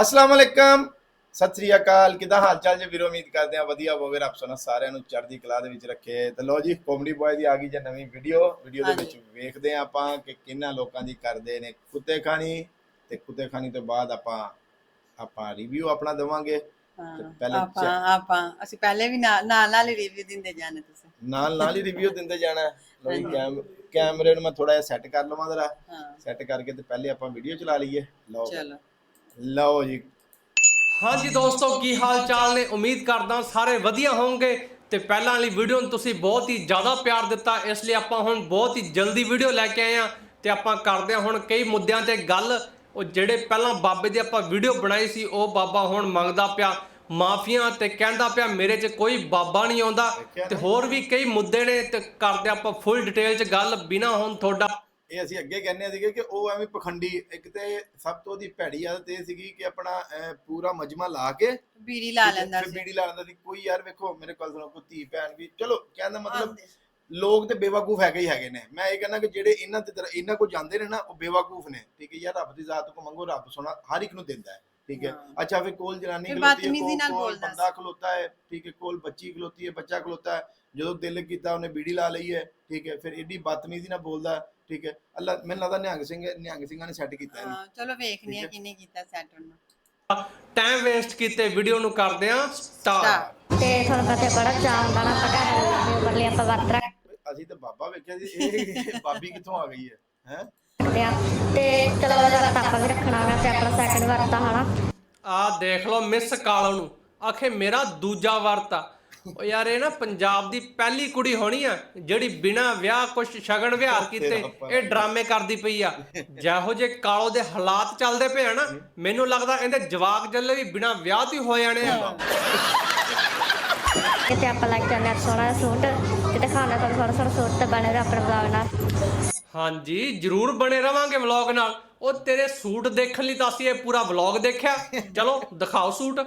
ਅਸਲਾਮ ਅਲੈਕਮ। ਸਤਿ ਸ੍ਰੀ ਅਕਾਲ। ਕਿਦਾਂ ਹਾਲ ਚਾਲ ਜੀ? ਵੀਰੋ ਉਮੀਦ ਕਰਦੇ ਆ ਵਧੀਆ ਹੋਵੇ ਰੱਬ ਸੁਣਾ ਸਾਰਿਆਂ ਨੂੰ ਚੜ੍ਹਦੀ ਕਲਾ ਦੇ ਵਿੱਚ ਰੱਖੇ। ਤੇ ਲੋ ਜੀ ਕਾਮੇਡੀ ਬॉय ਦੀ ਆ ਗਈ ਜੇ ਨਵੀਂ ਵੀਡੀਓ ਵੀਡੀਓ ਦੇ ਵਿੱਚ ਵੇਖਦੇ ਆ ਆਪਾਂ ਕਿ ਕਿੰਨਾ ਲੋਕਾਂ ਦੀ ਕਰਦੇ ਨੇ ਕੁੱਤੇ ਖਾਣੀ। ਤੇ ਕੁੱਤੇ ਖਾਣੀ ਤੋਂ ਬਾਅਦ ਆਪਾਂ ਆਪਾਂ ਰਿਵਿਊ ਆਪਣਾ ਦੇਵਾਂਗੇ। ਤੇ ਪਹਿਲੇ ਆਪਾਂ ਆਪਾਂ ਅਸੀਂ ਪਹਿਲੇ ਵੀ ਨਾਲ ਨਾਲ ਹੀ ਰਿਵਿਊ ਦਿੰਦੇ ਜਾਣੇ ਤੁਸੀਂ। ਨਾਲ ਨਾਲ ਹੀ ਰਿਵਿਊ ਦਿੰਦੇ ਜਾਣਾ। ਲਓ ਜੀ। ਕੈਮ ਕੈਮਰੇ ਨੂੰ ਮੈਂ ਥੋੜਾ ਜਿਹਾ ਸੈੱਟ ਕਰ ਲਵਾਂ ਜਰਾ। ਸੈੱਟ ਕਰਕੇ ਤੇ ਪਹਿਲੇ ਆਪਾਂ ਵੀਡੀਓ ਚਲਾ ਲਈਏ। ਲਓ। ਚਲੋ। ਲਓ ਜੀ। ਹਾਂਜੀ ਦੋਸਤੋ, ਕੀ ਹਾਲ ਚਾਲ ਨੇ? ਉਮੀਦ ਕਰਦਾ ਸਾਰੇ ਵਧੀਆ ਹੋਵੋਗੇ। ਤੇ ਪਹਿਲਾਂ ਵਾਲੀ ਵੀਡੀਓ ਨੂੰ ਤੁਸੀਂ ਬਹੁਤ ਹੀ ਜ਼ਿਆਦਾ ਪਿਆਰ ਦਿੱਤਾ। ਇਸ ਲਈ ਆਪਾਂ ਹੁਣ ਬਹੁਤ ਹੀ ਜਲਦੀ ਵੀਡੀਓ ਲੈ ਕੇ ਆਏ ਆ ਤੇ ਆਪਾਂ ਕਰਦੇ ਹਾਂ ਹੁਣ ਕਈ ਮੁੱਦਿਆਂ ਤੇ ਗੱਲ। ਉਹ ਜਿਹੜੇ ਪਹਿਲਾਂ ਬਾਬੇ ਦੀ ਆਪਾਂ ਵੀਡੀਓ ਬਣਾਈ ਸੀ, ਉਹ ਬਾਬਾ ਹੁਣ ਮੰਗਦਾ ਪਿਆ। ਮਾਫੀਆਂ ਤੇ ਕਹਿੰਦਾ ਪਿਆ, ਮੇਰੇ 'ਚ ਕੋਈ ਬਾਬਾ ਨਹੀਂ ਆਉਂਦਾ। ਤੇ ਹੋਰ ਵੀ ਕਈ ਮੁੱਦੇ ਨੇ। ਤੇ ਕਰਦੇ ਆਪਾਂ ਫੁੱਲ ਡਿਟੇਲ 'ਚ ਗੱਲ। ਬਿਨਾ ਹੁਣ ਤੁਹਾਡਾ ਇਹ ਅਸੀਂ ਅੱਗੇ ਕਹਿੰਦੇ ਸੀਗੇ ਕਿ ਉਹ ਐਵੇਂ ਪਖੰਡੀ ਇੱਕ ਤੇ ਸਭ ਤੋਂ ਉਹਦੀ ਭੈੜੀ ਆਦਤ ਇਹ ਸੀਗੀ ਕਿ ਆਪਣਾ ਅਹ, ਪੂਰਾ ਮਜਮਾ ਲਾ ਕੇ ਬੀੜੀ ਲਾ ਲੈਂਦਾ ਫਿਰ ਸੀ। ਬੀੜੀ ਲਾ ਲੈਂਦਾ ਸੀ। ਕੋਈ ਯਾਰ ਵੇਖੋ ਮੇਰੇ ਕੋਲ ਸੁਣੋ ਕੋਈ ਧੀ ਭੈਣ ਵੀ ਚਲੋ ਕਹਿਣ ਦਾ ਮਤਲਬ ਲੋਕ ਤੇ ਬੇਵਕੂਫ ਹੈਗੇ ਹੀ ਹੈਗੇ ਨੇ। ਮੈਂ ਇਹ ਕਹਿੰਦਾ ਕਿ ਜਿਹੜੇ ਇਹਨਾਂ ਤੇ ਤਰ੍ਹਾਂ- ਇਹਨਾਂ ਕੋ ਜਾਂਦੇ ਨੇ ਨਾ ਉਹ ਬੇਵਕੂਫ ਨੇ। ਠੀਕ ਹੈ ਯਾਰ ਰੱਬ ਦੀ ਜ਼ਾਤ ਕੋ ਮੰਗੋ ਰੱਬ ਸੋਣਾ ਹਰ ਇੱਕ ਨੂੰ ਦਿੰਦਾ ਹੈ। ਠੀਕ ਹੈ। ਹਾਂ। ਅੱਛਾ ਫਿਰ ਕੋਲ ਜਨਾਨੀ ਫਿਰ ਖਲੋਤੀ ਹੈ ਬਦਤਮੀਜ਼ੀ ਕੋਲ ਨਾਲ ਕੋਲ ਬੋਲਦਾ ਸੀ। ਬੰਦਾ ਖਲੋਤਾ ਹੈ ਠੀਕ ਹੈ ਕੋਲ ਬੱਚੀ ਖਲੋਤੀ ਹੈ ਬੱਚਾ ਖਲੋਤਾ ਹੈ। ਜਦੋਂ ਦਿਲ ਕੀਤਾ ਉਹਨੇ ਬੀੜੀ ਲਾ ਲਈ ਹੈ। ਠੀਕ ਹੈ ਫਿਰ ਏਡੀ ਬਦਤਮੀਜ਼ੀ ਨਾਲ ਬੋਲਦਾ ਹੈ, ਠੀਕ ਹੈ। ਅੱਲਾ ਮੈਨੂੰ ਲੱਗਦਾ ਨਿਹੰਗ ਸਿੰਘ ਨਿਹੰਗ ਸਿੰਘਾਂ ਨੇ ਸੈੱਟ ਕੀਤਾ ਇਹਨੂੰ। ਹਾਂ ਚਲੋ ਵੇਖਨੇ ਆ ਠੀਕ ਹੈ। ਕਿਨੇ ਕੀਤਾ ਸੈਟ ਉਹਨੂੰ ਟਾਈਮ ਵੇਸਟ ਕੀਤੇ ਵੀਡੀਓ ਨੂੰ ਕਰਦੇ ਹਾਂ। Start Start. ਤੇ ਤੁਹਾਨੂੰ ਪਤਾ ਬੜਾ ਚਾਅ ਹੁੰਦਾ ਨਾ ਪਤਾ ਹੈ ਉੱਪਰ ਲਈ ਆਪਾਂ ਵਰਤ ਅਸੀਂ ਤਾਂ ਬਾਬਾ ਵੇਖਿਆ ਸੀ ਇਹ ਬਾਬੀ ਕਿੱਥੋਂ ਆ ਗਈ ਹੈ ਹੈ? ਰੱਖਦੇ ਆ ਤੇ ਚਲੋ ਵਰਤ ਆਪਾਂ ਵੀ ਰੱਖਣਾ ਵਾ ਤੇ ਆਪਣਾ ਸੈਕਿੰਡ ਵਰਤ ਆ ਹਨਾ। ਆ ਦੇਖ ਲਓ ਮਿਸ ਕਾਲੋ ਨੂੰ। ਆਖੇ ਮੇਰਾ ਦੂਜਾ ਵਰਤ ਆ। ਉਹ ਯਾਰ ਇਹ ਨਾ ਪੰਜਾਬ ਦੀ ਪਹਿਲੀ ਕੁੜੀ ਹੋਣੀ ਆ ਜਿਹੜੀ ਬਿਨਾ ਵਿਆਹ ਕੁਛ ਸ਼ਗਨ ਵਿਹਾਰ ਕੀਤੇ ਇਹ ਡਰਾਮੇ ਕਰਦੀ ਪਈ ਆ। ਜਿਹੋ ਜੇ ਕਾਲੋ ਦੇ ਹਾਲਾਤ ਚੱਲਦੇ ਪਏ ਆ ਨਾ ਮੈਨੂੰ ਲੱਗਦਾ ਇਹਦੇ ਜਵਾਕ ਜੱਲੇ ਵੀ ਬਿਨਾ ਵਿਆਹ ਤੋਂ ਹੀ ਹੋ ਜਾਣੇ ਆ। ਤੇ ਆਪਾਂ ਲੱਗ ਜਾਂਦੇ ਆ ਸੋਹਣਾ ਸੂਟ ਤੇ ਦਿਖਾਉਣਾ ਤੁਹਾਨੂੰ ਸੋਹਣਾ ਸੋਹਣਾ ਸੂਟ ਤੇ ਬਣੇ ਰਹੋ ਆਪਣੇ ਵਲੌਗ ਨਾਲ। ਹਾਂਜੀ ਜਰੂਰ ਬਣੇ ਰਵਾਂਗੇ ਵਲੌਗ ਨਾਲ। ਉਹ ਤੇਰੇ ਸੂਟ ਦੇਖਣ ਲਈ ਤਾਂ ਅਸੀਂ ਇਹ ਪੂਰਾ ਵਲੌਗ ਦੇਖਿਆ। ਚਲੋ ਦਿਖਾਓ ਸੂਟ।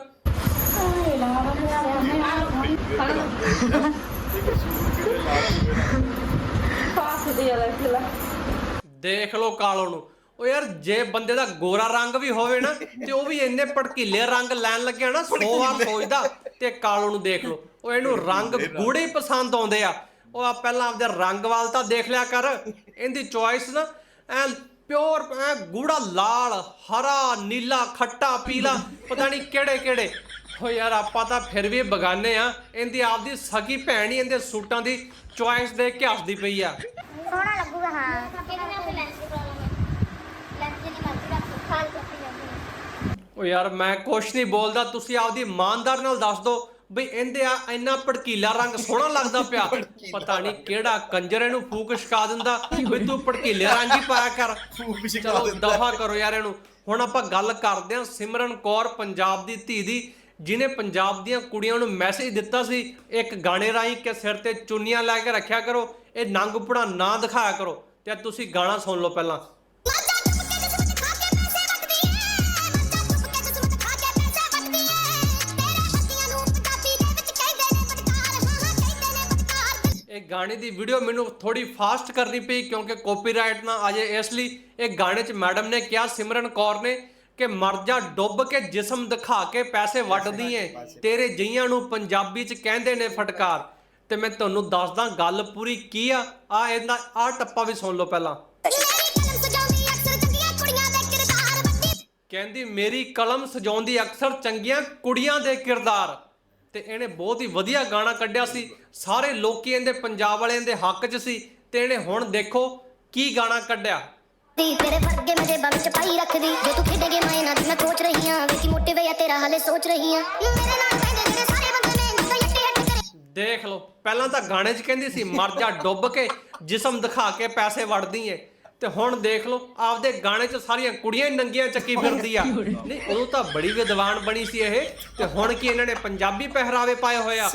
ਦੇਖ ਲਓ ਕਾਲੋ ਨੂੰ। ਉਹ ਯਾਰ ਜੇ ਬੰਦੇ ਦਾ ਗੋਰਾ ਰੰਗ ਵੀ ਹੋਵੇ ਨਾ ਤੇ ਉਹ ਵੀ ਇੰਨੇ ਭੜਕੀਲੇ ਰੰਗ ਲੈਣ ਲੱਗਿਆ ਨਾ 100 ਵਾਰ ਸੋਚਦਾ ਤੇ ਕਾਲੋ ਨੂੰ ਦੇਖ ਲਓ। ਉਹ ਇਹਨੂੰ ਰੰਗ ਗੂੜੇ ਪਸੰਦ ਆਉਂਦੇ ਆ। ਉਹ ਆ ਪਹਿਲਾਂ ਆਪਦੇ ਰੰਗ ਵੱਲ ਤਾਂ ਦੇਖ ਲਿਆ ਕਰ ਇਹਦੀ ਚੁਆਇਸ ਨਾ ਐ ਪਿਓਰ ਐ ਗੂੜਾ ਲਾਲ ਹਰਾ ਨੀਲਾ ਖੱਟਾ ਪੀਲਾ ਪਤਾ ਨਹੀਂ ਕਿਹੜੇ ਕਿਹੜੇ ਹੋ ਯਾਰ ਆਪਾਂ ਤਾਂ ਫਿਰ ਵੀ ਬਗਾਨੇ ਆ। ਇਹਦੀ ਆਪਦੀ ਸਗੀ ਭੈਣ ਹੀ ਇਹਦੇ ਸੂਟਾਂ ਦੀ ਚੁਆਇਸ ਦੇਖ ਕੇ ਹੱਸਦੀ ਪਈ ਆ। ਸੋਹਣਾ ਲੱਗੂਗਾ ਹਾਂ। ਉਹ ਯਾਰ ਮੈਂ ਕੁਛ ਨਹੀਂ ਬੋਲਦਾ ਤੁਸੀਂ ਆਪਦੀ ਇਮਾਨਦਾਰ ਨਾਲ ਦੱਸ ਦਿਓ ਬਈ ਇਹਦੇ ਆ ਇੰਨਾ ਭੜਕੀਲਾ ਰੰਗ ਸੋਹਣਾ ਲੱਗਦਾ ਪਿਆ। ਪਤਾ ਨਹੀਂ ਕਿਹੜਾ ਕੰਜਰ ਇਹਨੂੰ ਫੂਕ ਛਕਾ ਦਿੰਦਾ ਬਈ ਤੂੰ ਭੜਕੀਲੇ ਰੰਗ ਹੀ ਪਾਇਆ ਕਰ। ਫੂਕ ਛਕਾ ਚਲੋ ਦਿੰਦਾ। ਦਫਾ ਕਰੋ ਯਾਰ ਇਹਨੂੰ। ਹੁਣ ਆਪਾਂ ਗੱਲ ਕਰਦੇ ਹਾਂ ਸਿਮਰਨ ਕੌਰ ਪੰਜਾਬ ਦੀ ਧੀ ਦੀ। ਜਿਨੇ ਪੰਜਾਬ ਦੀਆਂ ਕੁੜੀਆਂ ਨੂੰ ਮੈਸੇਜ ਦਿੱਤਾ ਸੀ ਇੱਕ ਗਾਣੇ ਰਾਹੀਂ ਕਿ ਸਿਰ ਤੇ ਚੁੰਨੀਆਂ ਲੈ ਕੇ ਰੱਖਿਆ ਕਰੋ ਇਹ ਨੰਗਪੁੜਾ ਨਾ ਦਿਖਾਇਆ ਕਰੋ ਤੇ ਤੁਸੀਂ ਗਾਣਾ ਸੁਣ ਲਓ ਪਹਿਲਾਂ। ਇਹ ਗਾਣੇ ਦੀ ਵੀਡੀਓ ਮੈਨੂੰ ਥੋੜੀ ਫਾਸਟ ਕਰਨੀ ਪਈ ਕਿਉਂਕਿ ਕਾਪੀਰਾਈਟ ਨਾ ਆ ਜਾਏ ਇਸ ਲਈ। ਇਹ ਗਾਣੇ 'ਚ ਮੈਡਮ ਨੇ ਕਿਹਾ ਸਿਮਰਨ ਕੌਰ ਨੇ ਕਿ ਮਰ ਜਾ ਡੁੱਬ ਕੇ ਜਿਸਮ ਦਿਖਾ ਕੇ ਪੈਸੇ ਵੱਟਦੀ ਏ। ਤੇਰੇ ਜਈਆਂ ਨੂੰ ਪੰਜਾਬੀ 'ਚ ਕਹਿੰਦੇ ਨੇ ਫਟਕਾਰ। ਤੇ ਮੈਂ ਤੁਹਾਨੂੰ ਦੱਸਦਾ ਗੱਲ ਪੂਰੀ ਕੀ ਆ। ਆ ਇਹਦਾ ਆ ਟੱਪਾ ਵੀ ਸੁਣ ਲਓ ਪਹਿਲਾਂ। ਕਹਿੰਦੀ ਮੇਰੀ ਕਲਮ ਸਜਾਉਂਦੀ ਅਕਸਰ ਚੰਗੀਆਂ ਕੁੜੀਆਂ ਦੇ ਕਿਰਦਾਰ। ਤੇ ਇਹਨੇ ਬਹੁਤ ਹੀ ਵਧੀਆ ਗਾਣਾ ਕੱਢਿਆ ਸੀ। ਸਾਰੇ ਲੋਕੀ ਇਹਦੇ ਪੰਜਾਬ ਵਾਲਿਆਂ ਦੇ ਹੱਕ 'ਚ ਸੀ। ਤੇ ਇਹਨੇ ਹੁਣ ਦੇਖੋ ਕੀ ਗਾਣਾ ਕੱਢਿਆ। ਦੀ ਤੇਰੇ ਵਰਗੇ ਮੇਰੇ ਬੰਨ ਚ ਪਾਈ ਰੱਖਦੀ। ਜੇ ਤੂੰ ਖੇਡੇਗੇ ਮੈਂ ਨਾ ਦੀ ਮੈਂ ਕੋਚ ਰਹੀ ਆਂ ਵੇਖੀ ਮੋਟੇ ਵੇ ਤੇਰਾ ਹਾਲੇ ਸੋਚ ਰਹੀ ਆਂ ਮੇਰੇ ਨਾਲ ਬੈਠੇ ਜਿਹੜੇ ਸਾਰੇ ਬੰਦੇ ਨੇ ਜਦੋਂ ਯੱਟੇ ਯੱਟੇ ਕਰੇ। ਦੇਖ ਲਓ, ਪਹਿਲਾਂ ਤਾਂ ਗਾਣੇ 'ਚ ਕਹਿੰਦੀ ਸੀ, ਮਰ ਜਾ ਡੁੱਬ ਕੇ, ਜਿਸਮ ਦਿਖਾ ਕੇ ਪੈਸੇ ਵੜਦੀ ਏ। ਤੇ ਹੁਣ ਦੇਖ ਲਓ ਆਪਦੇ ਗਾਣੇ 'ਚ ਸਾਰੀਆਂ ਕੁੜੀਆਂ ਹੀ ਨੰਗੀਆਂ ਚੱਕੀ ਫਿਰਦੀ ਆ ਨਹੀਂ ਉਦੋਂ ਤਾਂ ਬੜੀ ਵਿਦਵਾਨ ਬਣੀ ਸੀ ਇਹ ਤੇ ਹੁਣ ਕੀ ਇਹਨਾਂ ਨੇ ਪੰਜਾਬੀ ਪਹਿਰਾਵੇ ਪਾਏ ਹੋਏ ਆ।